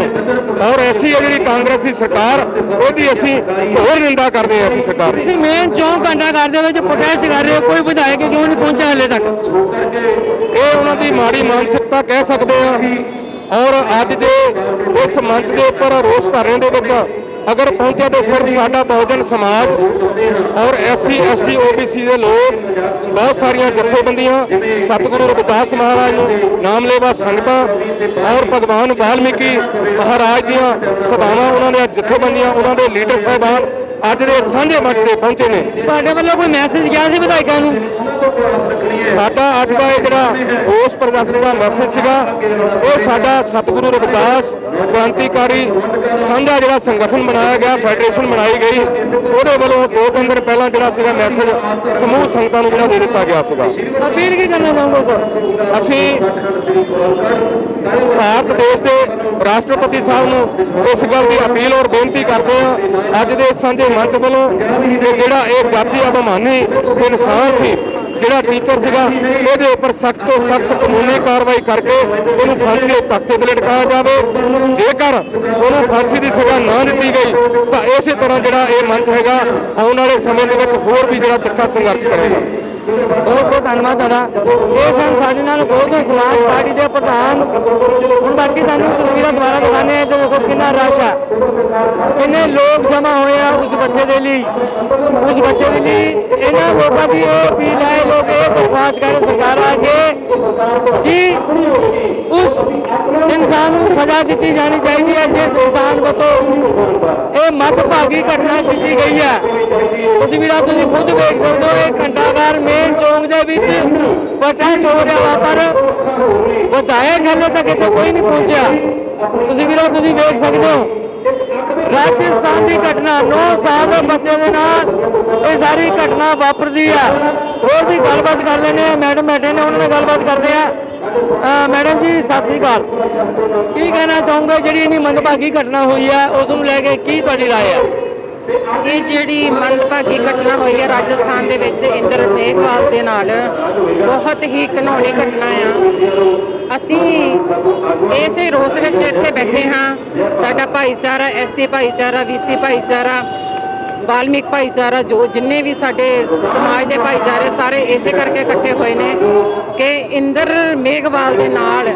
ਔਰ ਐਸੀ ਹੈ ਜਿਹੜੀ ਕਾਂਗਰਸ ਦੀ ਸਰਕਾਰ ਉਹਦੀ ਅਸੀਂ ਹੋਰ ਨਿੰਦਾ ਕਰਦੇ ਹਾਂ ਅਸੀਂ ਸਰਕਾਰ ਦੀ। ਮੇਨ ਚੌਂਕ ਘੰਟਾ ਘਰ ਦੇ ਵਿੱਚ ਪ੍ਰੋਟੈਸਟ ਕਰ ਰਹੇ ਹੋ ਕੋਈ ਵਿਧਾਇਕ ਕਿਉਂ ਨਹੀਂ ਪਹੁੰਚਿਆ ਹਲੇ ਤੱਕ? ਇਹ ਉਹਨਾਂ ਦੀ ਮਾੜੀ ਮਾਨਸਿਕਤਾ ਕਹਿ ਸਕਦੇ ਆ ਔਰ ਅੱਜ ਜੇ ਇਸ ਮੰਚ ਦੇ ਉੱਪਰ ਰੋਸ ਧਰਨੇ ਦੇ ਵਿੱਚ ਅਗਰ ਪਹੁੰਚਿਆ ਤਾਂ ਸਿਰਫ ਸਾਡਾ ਬਹੁਜਨ ਸਮਾਜ ਔਰ ਐਸਸੀ, ਐਸਟੀ, ਓਬੀਸੀ ਦੇ ਲੋਕ ਬਹੁਤ ਸਾਰੀਆਂ ਜਥੇਬੰਦੀਆਂ, ਸਤਿਗੁਰੂ ਰਵਿਦਾਸ ਮਹਾਰਾਜ ਨੂੰ ਨਾਮ ਲੈਵਾ ਸੰਗਤਾਂ ਔਰ ਭਗਵਾਨ ਵਾਲਮੀਕੀ ਮਹਾਰਾਜ ਦੀਆਂ ਸਭਾਵਾਂ, ਉਹਨਾਂ ਦੀਆਂ ਜਥੇਬੰਦੀਆਂ, ਉਹਨਾਂ ਦੇ ਲੀਡਰ ਸਾਹਿਬਾਨ ਅੱਜ ਦੇ ਸਾਂਝੇ ਮੰਚ ਤੇ ਪਹੁੰਚੇ ਨੇ। ਤੁਹਾਡੇ ਵੱਲੋਂ ਕੋਈ ਮੈਸੇਜ ਗਿਆ ਸੀ ਵਿਧਾਇਕਾਂ ਨੂੰ? ਸਾਡਾ ਅੱਜ ਦਾ ਇਹ ਜਿਹੜਾ ਰੋਸ ਪ੍ਰਦਰਸ਼ਨ ਦਾ ਮੈਸੇਜ ਸੀਗਾ ਇਹ ਸਾਡਾ ਸਤਿਗੁਰੂ ਰਵਿਦਾਸ ਕ੍ਰਾਂਤੀਕਾਰੀ ਸਾਂਝਾ ਜਿਹੜਾ ਸੰਗਠਨ ਬਣਾਇਆ ਗਿਆ ਫੈਡਰੇਸ਼ਨ ਬਣਾਈ ਗਈ ਉਹਦੇ ਵੱਲੋਂ ਦੋ ਤਿੰਨ ਦਿਨ ਪਹਿਲਾਂ ਜਿਹੜਾ ਸੀਗਾ ਮੈਸੇਜ ਸਮੂਹ ਸੰਗਤਾਂ ਨੂੰ ਜਿਹੜਾ ਦੇ ਦਿੱਤਾ ਗਿਆ ਸੀਗਾ। ਅਪੀਲ ਕੀ ਕਰਨਾ ਚਾਹੁੰਦੇ ਸਰ? ਅਸੀਂ ਭਾਰਤ ਦੇਸ਼ ਦੇ ਰਾਸ਼ਟਰਪਤੀ ਸਾਹਿਬ ਨੂੰ ਇਸ ਗੱਲ ਦੀ ਅਪੀਲ ਔਰ ਬੇਨਤੀ ਕਰਦੇ ਹਾਂ ਅੱਜ ਦੇ ਸਾਂਝੇ ਮੰਚ ਵੱਲੋਂ ਕਿ ਜਿਹੜਾ ਇਹ ਜਾਤੀ ਅਭਿਮਾਨੀ ਇਨਸਾਨ ਸੀ, ਜਿਹੜਾ ਟੀਚਰ ਸੀਗਾ, ਉਹਦੇ ਉੱਪਰ ਸਖਤ ਤੋਂ ਸਖਤ ਕਾਨੂੰਨੀ ਕਾਰਵਾਈ ਕਰਕੇ ਉਹਨੂੰ ਫਾਂਸੀ ਦੇ ਤਖਤੇ ਤੇ ਲਟਕਾਇਆ ਜਾਵੇ। ਜੇਕਰ ਉਹਨੂੰ ਫਾਂਸੀ ਦੀ ਸਜ਼ਾ ਨਾ ਦਿੱਤੀ ਗਈ, ਤਾਂ ਇਸੇ ਤਰ੍ਹਾਂ ਜਿਹੜਾ ਇਹ ਮੰਚ ਹੈਗਾ, ਆਉਣ ਵਾਲੇ ਸਮੇਂ ਦੇ ਵਿੱਚ ਹੋਰ ਵੀ ਜਿਹੜਾ ਤਿੱਖਾ ਸੰਘਰਸ਼ ਕਰੇਗਾ। ਬਹੁਤ ਬਹੁਤ ਧੰਨਵਾਦ ਤੁਹਾਡਾ। ਇਹ ਸਨ ਸਾਡੇ ਨਾਲ ਬਹੁਤ ਸਮਾਜ ਪਾਰਟੀ ਦੇ ਪ੍ਰਧਾਨ। ਹੁਣ ਬਾਕੀ ਤੁਹਾਨੂੰ ਤਸਵੀਰਾਂ ਦੁਬਾਰਾ ਦਿਖਾਣੇ ਆ ਤੇ ਦੇਖੋ ਕਿੰਨਾ ਰਸ਼ ਆ। ਕਿੰਨੇ ਲੋਕ ਜਮ੍ਹਾਂ ਹੋਏ ਆ ਉਸ ਬੱਚੇ ਦੇ ਲਈ। ਉਸ ਬੱਚੇ ਦੇ ਲਈ ਇਹਨਾਂ ਲੋਕਾਂ ਦੀ ਇਹ ਅਪੀਲ ਹੈ, ਲੋਕ ਇਹ ਦਰਖਾਸਤ ਕਰ ਸਰਕਾਰ ਅੱਗੇ ਕਿ ਉਸ ਇਨਸਾਨ ਨੂੰ ਸਜ਼ਾ ਦਿੱਤੀ ਜਾਣੀ ਚਾਹੀਦੀ ਹੈ, ਜਿਸ ਇਨਸਾਨ ਵੱਲੋਂ ਇਹ ਮੱਧਭਾਗੀ ਘਟਨਾ ਕੀਤੀ ਗਈ ਹੈ। ਤੁਸੀਂ ਵੀਰਾ ਤੁਸੀਂ ਖੁਦ ਵੇਖ ਸਕਦੇ ਹੋ, ਇਹ ਘੰਟਾਘਰ ਮੇਨ ਚੌਂਕ ਦੇ ਵਿੱਚ ਪ੍ਰੋਟੈਸਟ ਹੋ ਰਿਹਾ ਵਾ ਪਰ ਵਿਧਾਇਕ ਹਾਲੇ ਤੱਕ ਇੱਥੇ ਕੋਈ ਨਹੀਂ ਪਹੁੰਚਿਆ ਤੁਸੀਂ ਵੀਰਾ ਤੁਸੀਂ ਵੇਖ ਸਕਦੇ ਹੋ ਰਾਜਸਥਾਨ ਦੀ ਘਟਨਾ 9 ਸਾਲ ਦੇ ਬੱਚੇ ਦੇ ਨਾਲ ਇਹ ਸਾਰੀ ਘਟਨਾ ਵਾਪਰਦੀ ਆ ਹੋਰ ਵੀ ਗੱਲਬਾਤ ਕਰ ਲੈਣੇ ਆ ਮੈਡਮ ਬੈਠੇ ਨੇ ਉਹਨਾਂ ਨਾਲ ਗੱਲਬਾਤ ਕਰਦੇ ਆ ਅਹ ਮੈਡਮ ਜੀ ਸਤਿ ਸ੍ਰੀ ਅਕਾਲ ਕੀ ਕਹਿਣਾ ਚਾਹੋਗੇ ਜਿਹੜੀ ਇੰਨੀ ਮੰਦਭਾਗੀ ਘਟਨਾ ਹੋਈ ਆ ਉਸ ਨੂੰ ਲੈ ਕੇ ਕੀ ਤੁਹਾਡੀ رائے ਆ ਇਹ ਜਿਹੜੀ ਮੰਦਭਾਗੀ ਘਟਨਾ ਹੋਈ ਹੈ ਰਾਜਸਥਾਨ ਦੇ ਵਿੱਚ ਇੰਦਰ ਮੇਘਵਾਲ ਦੇ ਨਾਲ, ਬਹੁਤ ਹੀ ਘਿਨੌਣੀ ਘਟਨਾ ਆ। ਅਸੀਂ ਇਸੇ ਰੋਸ ਵਿੱਚ ਇੱਥੇ ਬੈਠੇ ਹਾਂ। ਸਾਡਾ ਭਾਈਚਾਰਾ ਐਸਸੀ ਭਾਈਚਾਰਾ ਵੀਸੀ ਭਾਈਚਾਰਾ ਬਾਲਮਿਕ ਭਾਈਚਾਰਾ, ਜੋ ਜਿੰਨੇ ਵੀ ਸਾਡੇ ਸਮਾਜ ਦੇ ਭਾਈਚਾਰੇ ਸਾਰੇ ਇਸੇ ਕਰਕੇ ਇਕੱਠੇ ਹੋਏ ਨੇ ਕਿ ਇੰਦਰ ਮੇਘਵਾਲ ਦੇ ਨਾਲ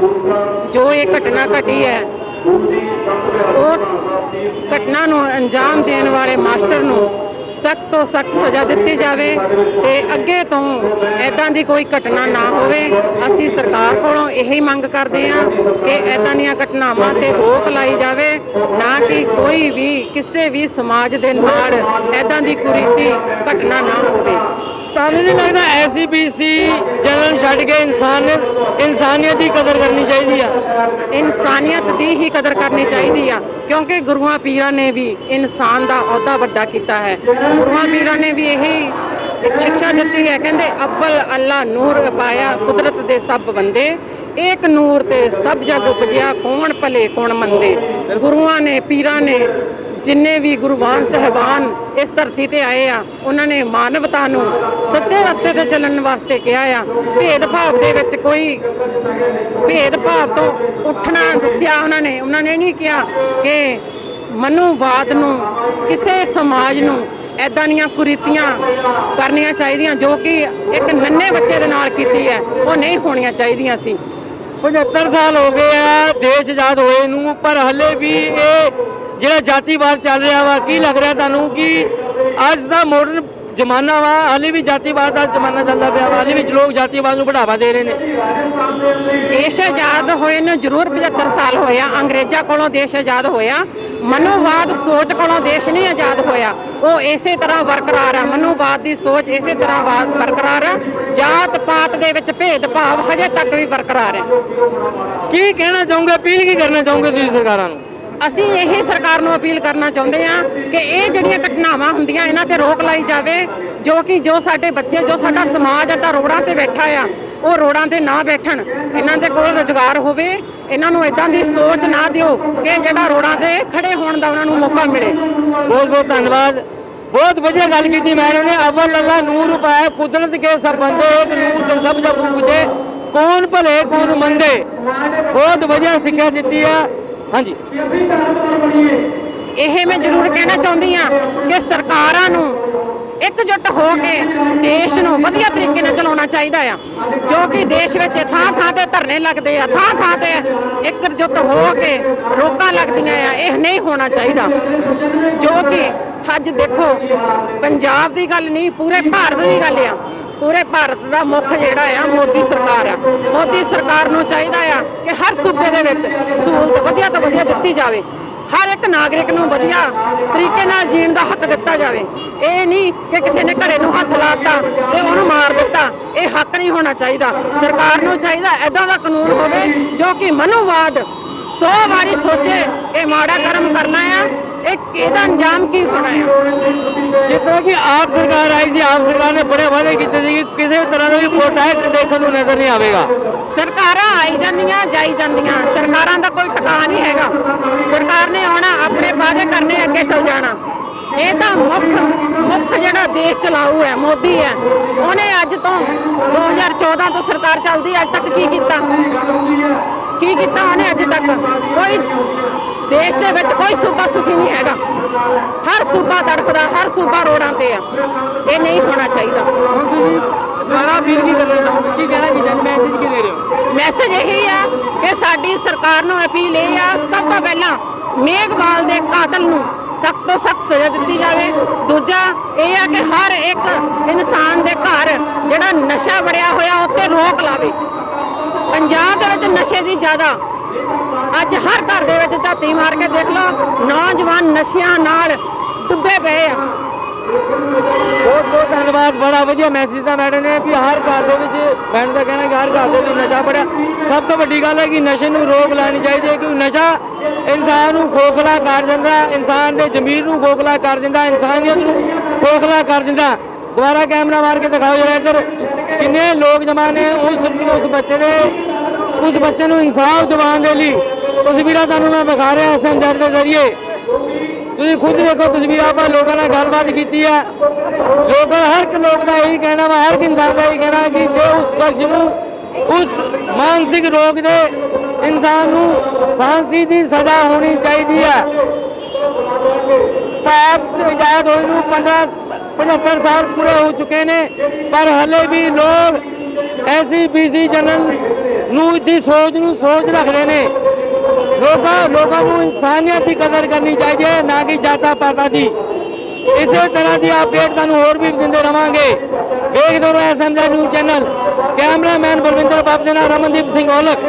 ਜੋ ਇਹ ਘਟਨਾ ਘਟੀ ਹੈ ਉਸ ਘਟਨਾ ਨੂੰ ਅੰਜਾਮ ਦੇਣ ਵਾਲੇ ਮਾਸਟਰ ਨੂੰ ਸਖਤ ਤੋਂ ਸਖਤ ਸਜ਼ਾ ਦਿੱਤੀ ਜਾਵੇ ਤੇ ਅੱਗੇ ਤੋਂ ਐਦਾਂ ਦੀ ਕੋਈ ਘਟਨਾ ਨਾ ਹੋਵੇ। ਅਸੀਂ ਸਰਕਾਰ ਕੋਲੋਂ ਇਹੀ ਮੰਗ ਕਰਦੇ ਹਾਂ ਕਿ ਐਦਾਂ ਦੀਆਂ ਘਟਨਾਵਾਂ ਤੇ ਰੋਕ ਲਾਈ ਜਾਵੇ, ਨਾ ਕਿ ਕੋਈ ਵੀ, ਕਿਸੇ ਵੀ ਸਮਾਜ ਦੇ ਨਾਲ ਐਦਾਂ ਦੀ ਕੁਰੀਤੀ ਘਟਨਾ ਨਾ ਹੋਵੇ। ਤੁਹਾਨੂੰ ਨਹੀਂ ਲੱਗਦਾ ਐਸਸੀਬੀਸੀ ਜਨਰਲ ਛੱਡ ਕੇ ਇਨਸਾਨ ਇਨਸਾਨੀਅਤ ਦੀ ਕਦਰ ਕਰਨੀ ਚਾਹੀਦੀ ਆ। ਇਨਸਾਨੀਅਤ ਦੀ ਹੀ ਕਦਰ ਕਰਨੀ ਚਾਹੀਦੀ ਆ, ਕਿਉਂਕਿ ਗੁਰੂਆਂ ਪੀਰਾਂ ਨੇ ਵੀ ਇਨਸਾਨ ਦਾ ਅਹੁਦਾ ਵੱਡਾ ਕੀਤਾ ਹੈ। ਗੁਰੂਆਂ ਪੀਰਾਂ ਨੇ ਵੀ ਇਹੀ ਸਿੱਖਿਆ ਦਿੱਤੀ ਹੈ, ਕਹਿੰਦੇ ਅੱਬਲ ਅੱਲਾ ਨੂਰ ਪਾਇਆ ਕੁਦਰਤ ਦੇ ਸਭ ਬੰਦੇ, ਏਕ ਨੂਰ ਤੇ ਸਭ ਜਗ ਉਪਜਿਆ, ਕੌਣ ਭਲੇ, ਕੌਣ ਮੰਦੇ। ਗੁਰੂਆਂ ਨੇ, ਪੀਰਾਂ ਨੇ ਜਿੰਨੇ ਵੀ ਗੁਰਬਾਨ ਸਹਿਬਾਨ ਇਸ ਧਰਤੀ ਤੇ ਆਏ ਆ, ਉਹਨਾਂ ਨੇ ਮਾਨਵਤਾ ਨੂੰ ਸੱਚੇ ਰਸਤੇ ਤੇ ਚੱਲਣ ਵਾਸਤੇ ਕਿਹਾ ਆ। ਭੇਦਭਾਵ ਦੇ ਵਿੱਚ ਕੋਈ ਭੇਦਭਾਵ ਤੋਂ ਉੱਠਣਾ, ਦੱਸਿਆ ਉਹਨਾਂ ਨੇ। ਉਹਨਾਂ ਨੇ ਨਹੀਂ ਕਿਹਾ ਕਿ ਮਨੂਵਾਦ ਨੂੰ, ਕਿਸੇ ਸਮਾਜ ਨੂੰ ਐਦਾਂ ਦੀਆਂ ਕੁਰੀਤੀਆਂ ਕਰਨੀਆਂ ਚਾਹੀਦੀਆਂ, ਜੋ ਕਿ ਇੱਕ ਨੰਨੇ ਬੱਚੇ ਦੇ ਨਾਲ ਕੀਤੀ ਹੈ, ਉਹ ਨਹੀਂ ਹੋਣੀਆਂ ਚਾਹੀਦੀਆਂ ਸੀ। 75 ਸਾਲ ਹੋ ਗਏ ਆ, ਦੇਸ਼ ਆਜ਼ਾਦ ਹੋਏ ਨੂੰ, ਪਰ ਹੱਲੇ ਵੀ ਇਹ ਜਿਹੜਾ ਜਾਤੀਵਾਦ ਚੱਲ ਰਿਹਾ ਵਾ ਕੀ ਲੱਗ ਰਿਹਾ ਤੁਹਾਨੂੰ? ਕਿ ਅੱਜ ਦਾ ਮਾਡਰਨ ਜ਼ਮਾਨਾ ਵਾ ਹਾਲੇ ਵੀ ਜਾਤੀਵਾਦ ਦਾ ਜ਼ਮਾਨਾ ਚੱਲਦਾ ਪਿਆ ਵਾ ਹਾਲੇ ਵੀ ਲੋਕ ਜਾਤੀਵਾਦ ਨੂੰ ਬੜਾਵਾ ਦੇ ਰਹੇ ਨੇ। ਦੇਸ਼ ਆਜ਼ਾਦ ਹੋਏ ਨੂੰ ਜ਼ਰੂਰ 75 ਸਾਲ ਹੋਇਆ ਅੰਗਰੇਜ਼ਾਂ ਕੋਲੋਂ ਦੇਸ਼ ਆਜ਼ਾਦ ਹੋਇਆ ਮਨੂਵਾਦ ਸੋਚ ਕੋਲੋਂ ਦੇਸ਼ ਨਹੀਂ ਆਜ਼ਾਦ ਹੋਇਆ। ਉਹ ਇਸੇ ਤਰ੍ਹਾਂ ਬਰਕਰਾਰ ਆ ਮਨੂਵਾਦ ਦੀ ਸੋਚ ਇਸੇ ਤਰ੍ਹਾਂ ਬਰਕਰਾਰ ਆ। ਜਾਤ ਪਾਤ ਦੇ ਵਿੱਚ ਭੇਦਭਾਵ ਹਜੇ ਤੱਕ ਵੀ ਬਰਕਰਾਰ ਹੈ। ਕੀ ਕਹਿਣਾ ਚਾਹੋਗੇ? ਅਪੀਲ ਕੀ ਕਰਨਾ ਚਾਹੋਗੇ ਤੁਸੀਂ ਸਰਕਾਰਾਂ ਨੂੰ? ਅਸੀਂ ਇਹੀ ਸਰਕਾਰ ਨੂੰ ਅਪੀਲ ਕਰਨਾ ਚਾਹੁੰਦੇ ਹਾਂ ਕਿ ਇਹ ਜਿਹੜੀਆਂ ਘਟਨਾਵਾਂ ਹੁੰਦੀਆਂ, ਇਹਨਾਂ ਤੇ ਰੋਕ ਲਾਈ ਜਾਵੇ, ਜੋ ਕਿ ਜੋ ਸਾਡੇ ਬੱਚੇ, ਜੋ ਸਾਡਾ ਸਮਾਜ ਅੱਦਾ ਰੋੜਾਂ ਤੇ ਬੈਠਾ ਆ, ਉਹ ਰੋੜਾਂ ਤੇ ਨਾ ਬੈਠਣ। ਇਹਨਾਂ ਦੇ ਕੋਲ ਰੁਜ਼ਗਾਰ ਹੋਵੇ, ਇਹਨਾਂ ਨੂੰ ਇਦਾਂ ਦੀ ਸੋਚ ਨਾ ਦਿਓ ਕਿ ਜਿਹੜਾ ਰੋੜਾਂ ਤੇ ਖੜੇ ਹੋਣ ਦਾ ਉਹਨਾਂ ਨੂੰ ਮੌਕਾ ਮਿਲੇ। ਬਹੁਤ ਬਹੁਤ ਧੰਨਵਾਦ। ਬਹੁਤ ਵਧੀਆ ਗੱਲ ਕੀਤੀ ਮੈਂ ਨੇ। ਅਵਲ ਅੱਲਾ ਨੂਰ ਪਾਇਆ, ਕੁਦਰਤ ਕੇ ਸਭ ਨੂਰ ਤੇ ਸਭ ਪੁੱਜੇ ਕੌਣ ਭਲੇ, ਕੌਣ ਮੰਦੇ? ਬਹੁਤ ਵਧੀਆ ਸਿੱਖਿਆ ਦਿੱਤੀ ਆ। ਹਾਂਜੀ। ਇਹ ਮੈਂ ਜ਼ਰੂਰ ਕਹਿਣਾ ਚਾਹੁੰਦੀ ਆ ਕਿ ਸਰਕਾਰਾਂ ਨੂੰ ਇਕਜੁੱਟ ਹੋ ਕੇ ਦੇਸ਼ ਨੂੰ ਵਧੀਆ ਤਰੀਕੇ ਨਾਲ ਚਲਾਉਣਾ ਚਾਹੀਦਾ ਆ ਜੋ ਕਿ ਦੇਸ਼ ਵਿੱਚ ਥਾਂ ਥਾਂ ਤੇ ਧਰਨੇ ਲੱਗਦੇ ਆ ਥਾਂ ਥਾਂ ਤੇ ਇਕਜੁੱਟ ਹੋ ਕੇ ਰੋਕਾਂ ਲੱਗਦੀਆਂ ਆ ਇਹ ਨਹੀਂ ਹੋਣਾ ਚਾਹੀਦਾ। ਜੋ ਕਿ ਅੱਜ ਦੇਖੋ ਪੰਜਾਬ ਦੀ ਗੱਲ ਨਹੀਂ ਪੂਰੇ ਭਾਰਤ ਦੀ ਗੱਲ ਆ। ਪੂਰੇ ਭਾਰਤ ਦਾ ਮੁੱਖ ਜਿਹੜਾ ਆ, ਮੋਦੀ ਸਰਕਾਰ ਆ। ਮੋਦੀ ਸਰਕਾਰ ਨੂੰ ਚਾਹੀਦਾ ਆ ਕਿ ਹਰ ਸੂਬੇ ਦੇ ਵਿੱਚ ਸਹੂਲਤ ਵਧੀਆ ਤੋਂ ਵਧੀਆ ਦਿੱਤੀ ਜਾਵੇ। ਹਰ ਇੱਕ ਨਾਗਰਿਕ ਨੂੰ ਵਧੀਆ ਤਰੀਕੇ ਨਾਲ ਜੀਣ ਦਾ ਹੱਕ ਦਿੱਤਾ ਜਾਵੇ। ਇਹ ਨਹੀਂ ਕਿ ਕਿਸੇ ਨੇ ਘਰੇ ਨੂੰ ਹੱਥ ਲਾਤਾ ਤੇ ਉਹਨੂੰ ਮਾਰ ਦਿੱਤਾ। ਇਹ ਹੱਕ ਨਹੀਂ ਹੋਣਾ ਚਾਹੀਦਾ। ਸਰਕਾਰ ਨੂੰ ਚਾਹੀਦਾ ਐਦਾਂ ਦਾ ਕਾਨੂੰਨ ਹੋਵੇ ਜੋ ਕਿ ਮਨੋਵਾਦ 100 ਵਾਰੀ ਸੋਚੇ, ਇਹ ਮਾੜਾ ਕਰਮ ਕਰਨਾ ਆ ਇਹ ਇਹਦਾ ਅੰਜਾਮ ਕੀ ਹੋਣਾ ਆ ਜਿਸ ਤਰ੍ਹਾਂ ਕਿ ਆਪ ਸਰਕਾਰ ਆਈ ਸੀ ਆਪ ਸਰਕਾਰ ਨੇ ਬੜੇ ਵਾਅਦੇ ਕੀਤੇ ਸੀ ਕਿ ਕਿਸੇ ਤਰ੍ਹਾਂ ਦਾ ਵੀ ਪ੍ਰੋਟੈਕਟ ਦੇਖਣ ਨੂੰ ਨਜ਼ਰ ਨਹੀਂ ਆਵੇਗਾ ਸਰਕਾਰਾਂ ਆਈ ਜਾਂਦੀਆਂ ਜਾਈ ਜਾਂਦੀਆਂ ਸਰਕਾਰਾਂ ਦਾ ਕੋਈ ਟਿਕਾ ਨਹੀਂ ਹੈਗਾ ਸਰਕਾਰ ਨੇ ਆਉਣਾ ਆਪਣੇ ਵਾਅਦੇ ਕਰਨੇ ਅੱਗੇ ਚੱਲ ਜਾਣਾ ਇਹ ਤਾਂ ਮੁੱਖ ਮੁੱਖ ਜਿਹੜਾ ਦੇਸ਼ ਚਲਾਊ ਹੈ ਮੋਦੀ ਹੈ ਉਹਨੇ ਅੱਜ ਤੋਂ 2014 ਤੋਂ ਸਰਕਾਰ ਚੱਲਦੀ ਅੱਜ ਤੱਕ ਕੀ ਕੀਤਾ ਕੀ ਕੀਤਾ ਉਹਨੇ ਅੱਜ ਤੱਕ? ਕੋਈ ਦੇਸ਼ ਦੇ ਵਿੱਚ ਕੋਈ ਸੂਬਾ ਸੁਖੀ ਨਹੀਂ ਹੈਗਾ। ਹਰ ਸੂਬਾ ਤੜਫਦਾ ਹਰ ਸੂਬਾ ਰੋਡਾਂ ਤੇ ਆ। ਇਹ ਨਹੀਂ ਹੋਣਾ ਚਾਹੀਦਾ। ਹੁਣ ਤੁਸੀਂ ਦੁਬਾਰਾ ਅਪੀਲ ਕੀ ਕਰਨਾ ਚਾਹੋਗੇ? ਕੀ ਕਹਿਣਾ ਕੀ ਚਾਹੁੰਦੇ ਮੈਸੇਜ ਕੀ ਦੇ ਰਹੇ ਹੋ? ਮੈਸੇਜ ਇਹੀ ਆ ਕਿ ਸਾਡੀ ਸਰਕਾਰ ਨੂੰ ਅਪੀਲ ਇਹ ਆ ਸਭ ਤੋਂ ਪਹਿਲਾਂ ਮੇਘਵਾਲ ਦੇ ਕਾਤਲ ਨੂੰ ਸਖਤ ਤੋਂ ਸਖਤ ਸਜ਼ਾ ਦਿੱਤੀ ਜਾਵੇ। ਦੂਜਾ ਇਹ ਆ ਕਿ ਹਰ ਇੱਕ ਇਨਸਾਨ ਦੇ ਘਰ ਜਿਹੜਾ ਨਸ਼ਾ ਵੜਿਆ ਹੋਇਆ ਉੱਤੇ ਰੋਕ ਲਾਵੇ। ਪੰਜਾਬ ਦੇ ਵਿੱਚ ਨਸ਼ੇ ਦੀ ਜ਼ਿਆਦਾ। ਅੱਜ ਹਰ ਘਰ ਦੇ ਵਿੱਚ ਝਾਤੀ ਮਾਰ ਕੇ ਦੇਖ ਲਓ, ਨੌਜਵਾਨ ਨਸ਼ਿਆਂ ਨਾਲ ਡੁੱਬੇ ਪਏ ਆ। ਬਹੁਤ ਬਹੁਤ ਧੰਨਵਾਦ, ਬੜਾ ਵਧੀਆ ਮੈਸੇਜ ਦਾ ਮੈਡਮ ਨੇ ਵੀ ਹਰ ਘਰ ਦੇ ਵਿੱਚ ਮੈਡਮ ਦਾ ਕਹਿਣਾ ਕਿ ਹਰ ਘਰ ਦੇ ਵਿੱਚ ਨਸ਼ਾ ਬੜਿਆ ਸਭ ਤੋਂ ਵੱਡੀ ਗੱਲ ਹੈ ਕਿ ਨਸ਼ੇ ਨੂੰ ਰੋਕ ਲੈਣੀ ਚਾਹੀਦੀ ਹੈ ਕਿਉਂਕਿ ਨਸ਼ਾ ਇਨਸਾਨ ਨੂੰ ਖੋਖਲਾ ਕਰ ਦਿੰਦਾ ਇਨਸਾਨ ਦੇ ਜ਼ਮੀਰ ਨੂੰ ਖੋਖਲਾ ਕਰ ਦਿੰਦਾ ਇਨਸਾਨੀਅਤ ਨੂੰ ਖੋਖਲਾ ਕਰ ਦਿੰਦਾ ਦੁਬਾਰਾ ਕੈਮਰਾ ਮਾਰ ਕੇ ਦਿਖਾਓ ਜਰਾ ਇੱਧਰ। ਕਿੰਨੇ ਲੋਕ ਜਮਾ ਨੇ ਉਸ ਉਸ ਬੱਚੇ ਦੇ, ਉਸ ਬੱਚੇ ਨੂੰ ਇਨਸਾਫ ਦਿਵਾਉਣ ਦੇ ਲਈ ਤਸਵੀਰਾਂ ਤੁਹਾਨੂੰ ਮੈਂ ਵਿਖਾ ਰਿਹਾ ਐਸਐਮਜ਼ੈਡ ਦੇ ਜ਼ਰੀਏ। ਤੁਸੀਂ ਖੁਦ ਦੇਖੋ ਤਸਵੀਰਾਂ, ਆਪਾਂ ਲੋਕਾਂ ਨਾਲ ਗੱਲਬਾਤ ਕੀਤੀ ਹੈ ਲੋਕਾਂ, ਹਰ ਇੱਕ ਲੋਕ ਦਾ ਇਹੀ ਕਹਿਣਾ ਵਾ, ਹਰ ਇੱਕ ਇਨਸਾਨ ਦਾ ਇਹੀ ਕਹਿਣਾ ਕਿ ਜੇ ਉਸ ਸ਼ਖਸ ਨੂੰ ਉਸ ਮਾਨਸਿਕ ਰੋਗ ਦੇ ਇਨਸਾਨ ਨੂੰ ਫਾਂਸੀ ਦੀ ਸਜ਼ਾ ਹੋਣੀ ਚਾਹੀਦੀ ਹੈ ਪਾਪ ਇਜਾਦ ਹੋਏ ਨੂੰ 15 75 ਸਾਲ ਪੂਰੇ ਹੋ ਚੁੱਕੇ ਨੇ ਪਰ ਹਲੇ ਵੀ ਲੋਕ ਐਸੀ ਬੀਸੀ ਜਨਰਲ ਨੂੰ ਦੀ ਸੋਚ ਨੂੰ ਸੋਚ ਰੱਖਦੇ ਨੇ ਲੋਕਾਂ ਲੋਕਾਂ ਨੂੰ ਇਨਸਾਨੀਅਤ ਦੀ ਕਦਰ ਕਰਨੀ ਚਾਹੀਦੀ ਹੈ ਨਾ ਕਿ ਜਾਤਾ ਪਾਤਾ ਦੀ ਇਸੇ ਤਰ੍ਹਾਂ ਦੀ ਅਪਡੇਟ ਤੁਹਾਨੂੰ ਹੋਰ ਵੀ ਦਿੰਦੇ ਰਵਾਂਗੇ ਵੇਖਦੇ ਰਹੋ SMG news channel cameraman Balwinder ਬਾਬ ਦੇ ਨਾਲ ਰਮਨਦੀਪ ਸਿੰਘ ਔਲਖ